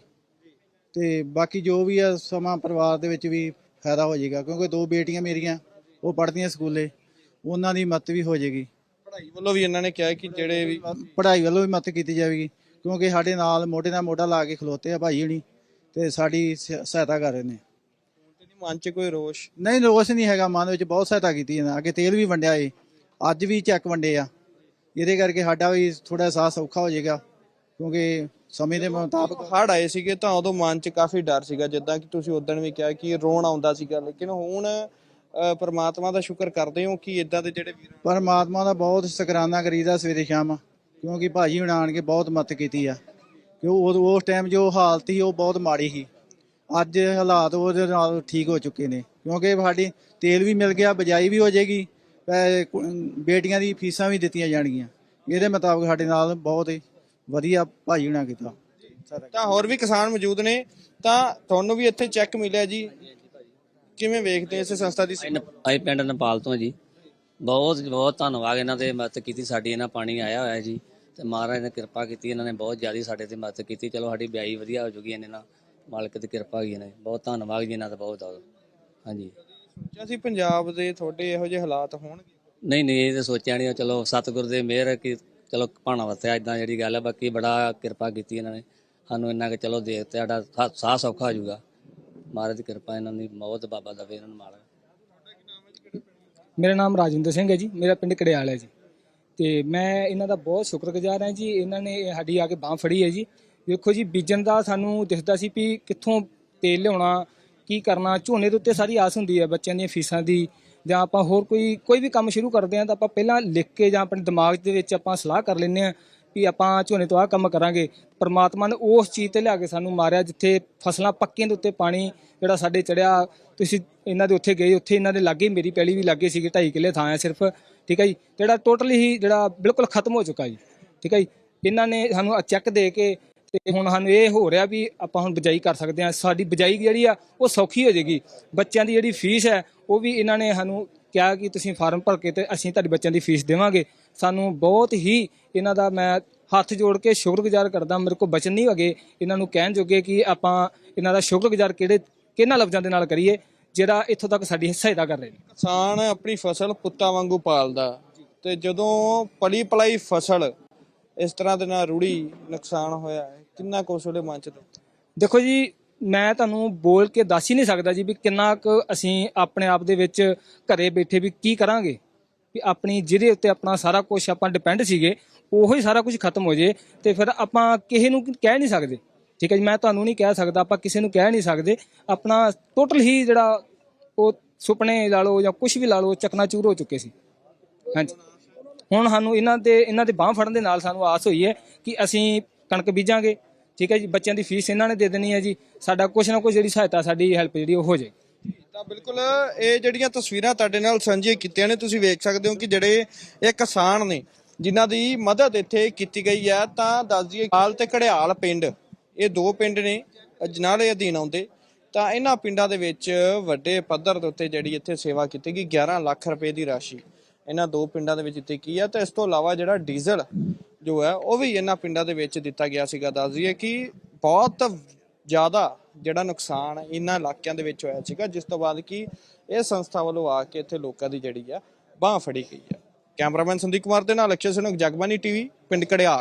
ਤੇ ਬਾਕੀ ਜੋ ਵੀ ਆ ਸਮਾਂ ਪਰਿਵਾਰ ਦੇ ਵਿੱਚ ਵੀ ਫਾਇਦਾ ਹੋ ਜਾਏਗਾ ਕਿਉਂਕਿ ਦੋ ਬੇਟੀਆਂ ਮੇਰੀਆਂ ਉਹ ਪੜ੍ਹਦੀਆਂ ਸਕੂਲੇ ਉਹਨਾਂ ਦੀ ਮਦਦ ਵੀ ਹੋ ਜਾਏਗੀ। ਪੜ੍ਹਾਈ ਵੱਲੋਂ ਵੀ ਇਹਨਾਂ ਨੇ ਕਿਹਾ ਕਿ ਜਿਹੜੇ ਵੀ ਪੜ੍ਹਾਈ ਵੱਲੋਂ ਵੀ ਮਦਦ ਕੀਤੀ ਜਾਵੇਗੀ ਕਿਉਂਕਿ ਸਾਡੇ ਨਾਲ ਮੋਢੇ ਨਾਲ ਮੋਢਾ ਲਾ ਕੇ ਖਲੋਤੇ ਆ ਭਾਈ ਹੁਣੀ ਤੇ ਸਾਡੀ ਸਹਾਇਤਾ ਕਰ ਰਹੇ ਨੇ। ਮਨ 'ਚ ਕੋਈ ਰੋਸ਼? ਨਹੀਂ ਰੋਸ ਨਹੀਂ ਹੈਗਾ ਮਨ ਵਿੱਚ ਬਹੁਤ ਸਹਾਇਤਾ ਕੀਤੀ ਇਹਨਾਂ ਅੱਗੇ ਤੇਲ ਵੀ ਵੰਡਿਆ ਏ ਅੱਜ ਵੀ ਚੈੱਕ ਵੰਡੇ ਆ। ਇਹਦੇ ਕਰਕੇ ਸਾਡਾ ਵੀ ਥੋੜਾ ਸਾਹ ਸੌਖਾ ਹੋ ਜਾਏਗਾ ਕਿਉਂਕਿ ਸਮੇਂ ਦੇ ਮੁਤਾਬਕ ਹੜ ਆਏ ਸੀਗੇ ਤਾਂ ਉਦੋਂ ਮਨ 'ਚ ਕਾਫੀ ਡਰ ਸੀਗਾ ਜਿੱਦਾਂ ਕਿ ਤੁਸੀਂ ਉਦੋਂ ਵੀ ਕਿਹਾ ਕਿ ਰੋਣ ਆਉਂਦਾ ਸੀਗਾ ਲੇਕਿਨ ਹੁਣ ਪ੍ਰਮਾਤਮਾ ਦਾ ਸ਼ੁਕਰ ਕਰਦੇ ਹੋ ਕਿ ਇਦਾਂ ਦੇ ਜਿਹੜੇ ਵੀਰ ਪਰਮਾਤਮਾ ਦਾ ਬਹੁਤ ਸ਼ੁਕਰਾਨਾ ਕਰੀਦਾ ਸਵੇਰੇ ਸ਼ਾਮ ਕਿਉਂਕਿ ਭਾਜੀ ਹੁਣ ਆਣ ਕੇ ਬਹੁਤ ਮਦਦ ਕੀਤੀ ਆ ਕਿਉਂ ਉਹ ਉਸ ਟਾਈਮ ਜੋ ਹਾਲਤ ਸੀ ਉਹ ਬਹੁਤ ਮਾੜੀ ਸੀ। ਅੱਜ ਹਾਲਾਤ ਉਹਦੇ ਨਾਲ ਠੀਕ ਹੋ ਚੁੱਕੇ ਨੇ ਕਿਉਂਕਿ ਸਾਡੀ ਤੇਲ ਵੀ ਮਿਲ ਗਿਆ ਬਜਾਈ ਵੀ ਹੋ ਜਾਏਗੀ ਕੁ- ਬੇਟੀਆਂ ਦੀ ਫੀਸਾਂ ਵੀ ਦਿੱਤੀਆਂ ਜਾਣਗੀਆਂ। ਇਹਦੇ ਮੁਤਾਬਕ ਸਾਡੇ ਨਾਲ ਬਹੁਤ ਹੀ ਵਧੀਆ ਭਾਜੀ ਹੁਣਾਂ ਕੀਤਾ। ਤਾਂ ਹੋਰ ਵੀ ਕਿਸਾਨ ਮੌਜੂਦ ਨੇ ਤਾਂ ਤੁਹਾਨੂੰ ਵੀ ਇੱਥੇ ਚੈੱਕ ਮਿਲਿਆ ਜੀ। ਕਿਵੇਂ ਵੇਖਦੇ ਇਸ ਸੰਸਥਾ ਦੀ? ਅਸੀਂ ਪਿੰਡ ਨੇਪਾਲ ਤੋਂ ਜੀ। ਬਹੁਤ ਬਹੁਤ ਧੰਨਵਾਦ ਇਹਨਾਂ ਦੇ ਮਦਦ ਕੀਤੀ ਸਾਡੀ ਇਹਨਾਂ ਪਾਣੀ ਆਇਆ ਹੋਇਆ ਜੀ। ਤੇ ਮਹਾਰਾਜ ਨੇ ਕਿਰਪਾ ਕੀਤੀ ਇਹਨਾਂ ਨੇ ਬਹੁਤ ਜ਼ਿਆਦਾ ਸਾਡੇ ਤੇ ਮਦਦ ਕੀਤੀ। ਚਲੋ ਸਾਡੀ ਵਿਆਹੀ ਵਧੀਆ ਹੋ ਜੂਗੀ ਇਹਨਾਂ ਨਾਲ। ਮਾਲਕ ਦੀ ਕਿਰਪਾ ਹੈਗੀ ਨੇ ਬਹੁਤ ਧੰਨਵਾਦ ਜੀ ਇਹਨਾਂ ਦਾ ਬਹੁਤ ਬਹੁਤ। ਹਾਂਜੀ। ਸੋਚਿਆ ਸੀ ਪੰਜਾਬ ਦੇ ਤੁਹਾਡੇ ਇਹੋ ਜਿਹੇ ਹਾਲਾਤ ਹੋਣਗੇ? ਨਹੀਂ ਨਹੀਂ ਇਹ ਤਾਂ ਸੋਚਿਆ ਨਹੀਂ ਚਲੋ ਸਤਿਗੁਰ ਦੇ ਮਿਹਰ ਹੈ ਕਿ ਚਲੋ ਭਾਣਾ ਵਰਤਿਆ ਇਦਾਂ ਜਿਹੜੀ ਗੱਲ ਹੈ ਬਾਕੀ ਬੜਾ ਕਿਰਪਾ ਕੀਤੀ ਇਹਨਾਂ ਨੇ। ਸਾਨੂੰ ਇੰਨਾ ਕਿ ਚਲੋ ਦੇਖ ਤੇ ਸਾਡਾ ਸਾਹ ਸੌਖਾ ਹੋ ਜਾਊਗਾ। ਮਹਾਰਾਜ ਦੀ ਕਿਰਪਾ ਇਹਨਾਂ ਦੀ ਬਹੁਤ ਬਾਬਾ ਦਵੇ ਇਹਨਾਂ ਨੂੰ ਮੇਰਾ। ਨਾਮ ਰਾਜਿੰਦਰ ਸਿੰਘ ਹੈ ਜੀ ਮੇਰਾ ਪਿੰਡ ਕੜਿਆਲ ਹੈ ਜੀ। ਤੇ ਮੈਂ ਇਹਨਾਂ ਦਾ ਬਹੁਤ ਸ਼ੁਕਰਗੁਜ਼ਾਰ ਹਾਂ ਜੀ ਇਹਨਾਂ ਨੇ ਸਾਡੀ ਆ ਕੇ ਬਾਹ ਫੜੀ ਹੈ ਜੀ। ਵੇਖੋ ਜੀ ਬੀਜਣ ਦਾ ਸਾਨੂੰ ਦਿਖਦਾ ਸੀ ਵੀ ਕਿੱਥੋਂ ਤੇਲ ਲਿਆਉਣਾ ਕੀ ਕਰਨਾ, ਝੋਨੇ ਦੇ ਉੱਤੇ ਸਾਰੀ ਆਸ ਹੁੰਦੀ ਹੈ ਬੱਚਿਆਂ ਦੀਆਂ ਫੀਸਾਂ ਦੀ, ਜਾਂ ਆਪਾਂ ਹੋਰ ਕੋਈ ਕੋਈ ਵੀ ਕੰਮ ਸ਼ੁਰੂ ਕਰਦੇ ਹਾਂ ਤਾਂ ਆਪਾਂ ਪਹਿਲਾਂ ਲਿਖ ਕੇ ਜਾਂ ਆਪਣੇ ਦਿਮਾਗ ਦੇ ਵਿੱਚ ਆਪਾਂ ਸਲਾਹ ਕਰ ਲੈਂਦੇ ਹਾਂ ਵੀ ਆਪਾਂ ਝੋਨੇ ਤੋਂ ਆਹ ਕੰਮ ਕਰਾਂਗੇ। ਪਰਮਾਤਮਾ ਨੇ ਉਸ ਚੀਜ਼ ਤੇ ਲਿਆ ਕੇ ਸਾਨੂੰ ਮਾਰਿਆ ਜਿੱਥੇ ਫਸਲਾਂ ਪੱਕੀਆਂ ਦੇ ਉੱਤੇ ਪਾਣੀ ਜਿਹੜਾ ਸਾਡੇ ਚੜਿਆ, ਤੁਸੀਂ ਇਹਨਾਂ ਦੇ ਉੱਥੇ ਗਏ, ਉੱਥੇ ਇਹਨਾਂ ਦੇ ਲਾਗੇ, ਮੇਰੀ ਪਹਿਲੀ ਵੀ ਲਾਗੇ ਸੀਗੀ 2.5 ਕਿੱਲੇ ਥਾਂ ਹੈ ਸਿਰਫ, ਠੀਕ ਹੈ ਜੀ? ਜਿਹੜਾ ਟੋਟਲੀ ਹੀ ਜਿਹੜਾ ਬਿਲਕੁਲ ਖਤਮ ਹੋ ਚੁੱਕਾ ਜੀ, ਠੀਕ ਹੈ ਜੀ? ਇਹਨਾਂ ਨੇ ਸਾਨੂੰ ਚੈੱਕ ਦੇ ਕੇ ਤੇ ਹੁਣ ਸਾਨੂੰ ਇਹ ਹੋ ਰਿਹਾ ਵੀ ਆਪਾਂ ਹੁਣ ਬਜਾਈ ਕਰ ਸਕਦੇ ਹਾਂ। ਸਾਡੀ ਬਜਾਈ ਜਿਹੜੀ ਆ, ਉਹ ਸੌਖੀ ਹੋ ਜਾਏਗੀ। ਬੱਚਿਆਂ ਦੀ ਜਿਹੜੀ ਫੀਸ ਹੈ, ਉਹ ਵੀ ਇਹਨਾਂ ਨੇ ਸਾਨੂੰ ਕਿਹਾ ਕਿ ਤੁਸੀਂ ਫਾਰਮ ਭਰ ਕੇ ਤੇ ਅਸੀਂ ਤੁਹਾਡੇ ਬੱਚਿਆਂ ਦੀ ਫੀਸ ਦੇਵਾਂਗੇ। ਸਾਨੂੰ ਬਹੁਤ ਹੀ ਇਹਨਾਂ ਦਾ ਮੈਂ ਹੱਥ ਜੋੜ ਕੇ ਸ਼ੁਕਰਗੁਜ਼ਾਰ ਕਰਦਾ। ਮੇਰੇ ਕੋਲ ਬਚਨ ਨਹੀਂ ਹੈਗੇ। ਇਹਨਾਂ ਨੂੰ ਕਹਿਣ ਜੋਗੇ ਕਿ ਆਪਾਂ ਇਹਨਾਂ ਦਾ ਸ਼ੁਕਰਗੁਜ਼ਾਰ ਕਿਹੜੇ, ਕਿਹਨਾਂ ਲਫ਼ਜ਼ਾਂ ਦੇ ਨਾਲ ਕਰੀਏ, ਜਿਹੜਾ ਇੱਥੋਂ ਤੱਕ ਸਾਡੀ ਸਹਾਇਤਾ ਕਰ ਰਹੇ ਨੇ। ਕਿਸਾਨ ਆਪਣੀ ਫਸਲ ਪੁੱਤਾਂ ਵਾਂਗੂ ਪਾਲਦਾ। ਤੇ ਜਦੋਂ ਪਲੀ ਪਲਾਈ ਫਸਲ ਇਸ ਤਰ੍ਹਾਂ ਦੇ ਨਾਲ ਰੁੜੀ ਨੁਕਸਾਨ ਹੋਇਆ ਹੈ ਕਿੰਨਾ ਕੁਛ ਉਸ ਮਨ ਚ ਦੇਖੋ ਜੀ, ਮੈਂ ਤੁਹਾਨੂੰ ਬੋਲ ਕੇ ਦੱਸ ਹੀ ਨਹੀਂ ਸਕਦਾ ਜੀ ਵੀ ਕਿੰਨਾ ਕੁ ਅਸੀਂ ਆਪਣੇ ਆਪ ਦੇ ਵਿੱਚ ਘਰੇ ਬੈਠੇ ਵੀ ਕੀ ਕਰਾਂਗੇ। ਵੀ ਆਪਣੀ ਜਿਹਦੇ ਉੱਤੇ ਆਪਣਾ ਸਾਰਾ ਕੁਝ ਆਪਾਂ ਡਿਪੈਂਡ ਸੀਗੇ, ਉਹੋ ਹੀ ਸਾਰਾ ਕੁਝ ਖਤਮ ਹੋ ਜੇ ਤੇ ਫਿਰ ਆਪਾਂ ਕਿਸੇ ਨੂੰ ਕਹਿ ਨਹੀਂ ਸਕਦੇ। ਠੀਕ ਹੈ ਜੀ, ਮੈਂ ਤੁਹਾਨੂੰ ਨਹੀਂ ਕਹਿ ਸਕਦਾ, ਆਪਾਂ ਕਿਸੇ ਨੂੰ ਕਹਿ ਨਹੀਂ ਸਕਦੇ। ਆਪਣਾ ਟੋਟਲ ਹੀ ਜਿਹੜਾ ਉਹ ਸੁਪਨੇ ਲਾ ਲਓ ਜਾਂ ਕੁਝ ਵੀ ਲਾ ਲਓ, ਚਕਨਾਚੂਰ ਹੋ ਚੁੱਕੇ ਸੀ। ਹਾਂਜੀ। ਹੁਣ ਸਾਨੂੰ ਇਹਨਾਂ ਦੇ ਇਹਨਾਂ ਦੇ ਬਾਹ ਫੜਨ ਦੇ ਨਾਲ ਸਾਨੂੰ ਆਸ ਹੋਈ ਹੈ ਕਿ ਅਸੀਂ ਕਣਕ ਬੀਜਾਂਗੇ, ਠੀਕ ਹੈ ਜੀ, ਬੱਚਿਆਂ ਦੀ ਫੀਸ ਇਹਨਾਂ ਨੇ ਦੇ ਦੇਣੀ ਹੈ ਜੀ, ਸਾਡਾ ਕੁਝ ਨਾ ਕੁਝ ਜਿਹੜੀ ਸਹਾਇਤਾ, ਸਾਡੀ ਹੈਲਪ ਜਿਹੜੀ ਉਹ ਹੋ ਜਾਏ। ਤਾਂ ਬਿਲਕੁਲ ਇਹ ਜਿਹੜੀਆਂ ਤਸਵੀਰਾਂ ਤੁਹਾਡੇ ਨਾਲ ਸਾਂਝੀਆਂ ਕੀਤੀਆਂ ਨੇ, ਤੁਸੀਂ ਵੇਖ ਸਕਦੇ ਹੋ ਕਿ ਜਿਹੜੇ ਇਹ ਕਿਸਾਨ ਨੇ, ਜਿਨ੍ਹਾਂ ਦੀ ਮਦਦ ਇੱਥੇ ਕੀਤੀ ਗਈ ਹੈ, ਤਾਂ ਦੱਸ ਦਈਏ ਹਾਲ ਤੇ ਘੜਿਆਲ ਪਿੰਡ, ਇਹ ਦੋ ਪਿੰਡ ਨੇ, ਜਨਾਲੇ ਅਧੀਨ ਆਉਂਦੇ, ਤਾਂ ਇਹਨਾਂ ਪਿੰਡਾਂ ਦੇ ਵਿੱਚ ਵੱਡੇ ਪੱਧਰ ਦੇ ਉੱਤੇ ਜਿਹੜੀ ਇੱਥੇ ਸੇਵਾ ਕੀਤੀ ਗਈ 11 ਲੱਖ ਰੁਪਏ ਦੀ ਰਾਸ਼ੀ। ਇਹਨਾਂ ਦੋ ਪਿੰਡਾਂ ਦੇ ਵਿੱਚ ਦਿੱਤੀ ਗਈ ਹੈ ਤੇ ਇਸ ਤੋਂ ਇਲਾਵਾ ਜਿਹੜਾ ਡੀਜ਼ਲ ਜੋ ਹੈ, ਉਹ ਵੀ ਇਹਨਾਂ ਪਿੰਡਾਂ ਦੇ ਵਿੱਚ ਦਿੱਤਾ ਗਿਆ ਸੀਗਾ। ਦੱਸ ਦਈਏ ਕਿ ਬਹੁਤ ਜ਼ਿਆਦਾ ਜਿਹੜਾ ਨੁਕਸਾਨ ਇਹਨਾਂ ਇਲਾਕਿਆਂ ਦੇ ਵਿੱਚ ਹੋਇਆ ਸੀਗਾ, ਜਿਸ ਤੋਂ ਬਾਅਦ ਕਿ ਇਹ ਸੰਸਥਾ ਵੱਲੋਂ ਆ ਕੇ ਇੱਥੇ ਲੋਕਾਂ ਦੀ ਜਿਹੜੀ ਆ, ਬਾਹ ਫੜੀ ਗਈ ਹੈ ਕੈਮਰਾਮੈਨ ਸੰਦੀਪ ਕੁਮਾਰ ਦੇ ਨਾਲ ਅਕਸ਼ੇ ਸਿੰਘ ਜਗਬਾਨੀ ਟੀਵੀ, ਪਿੰਡ ਕੜਿਆਲ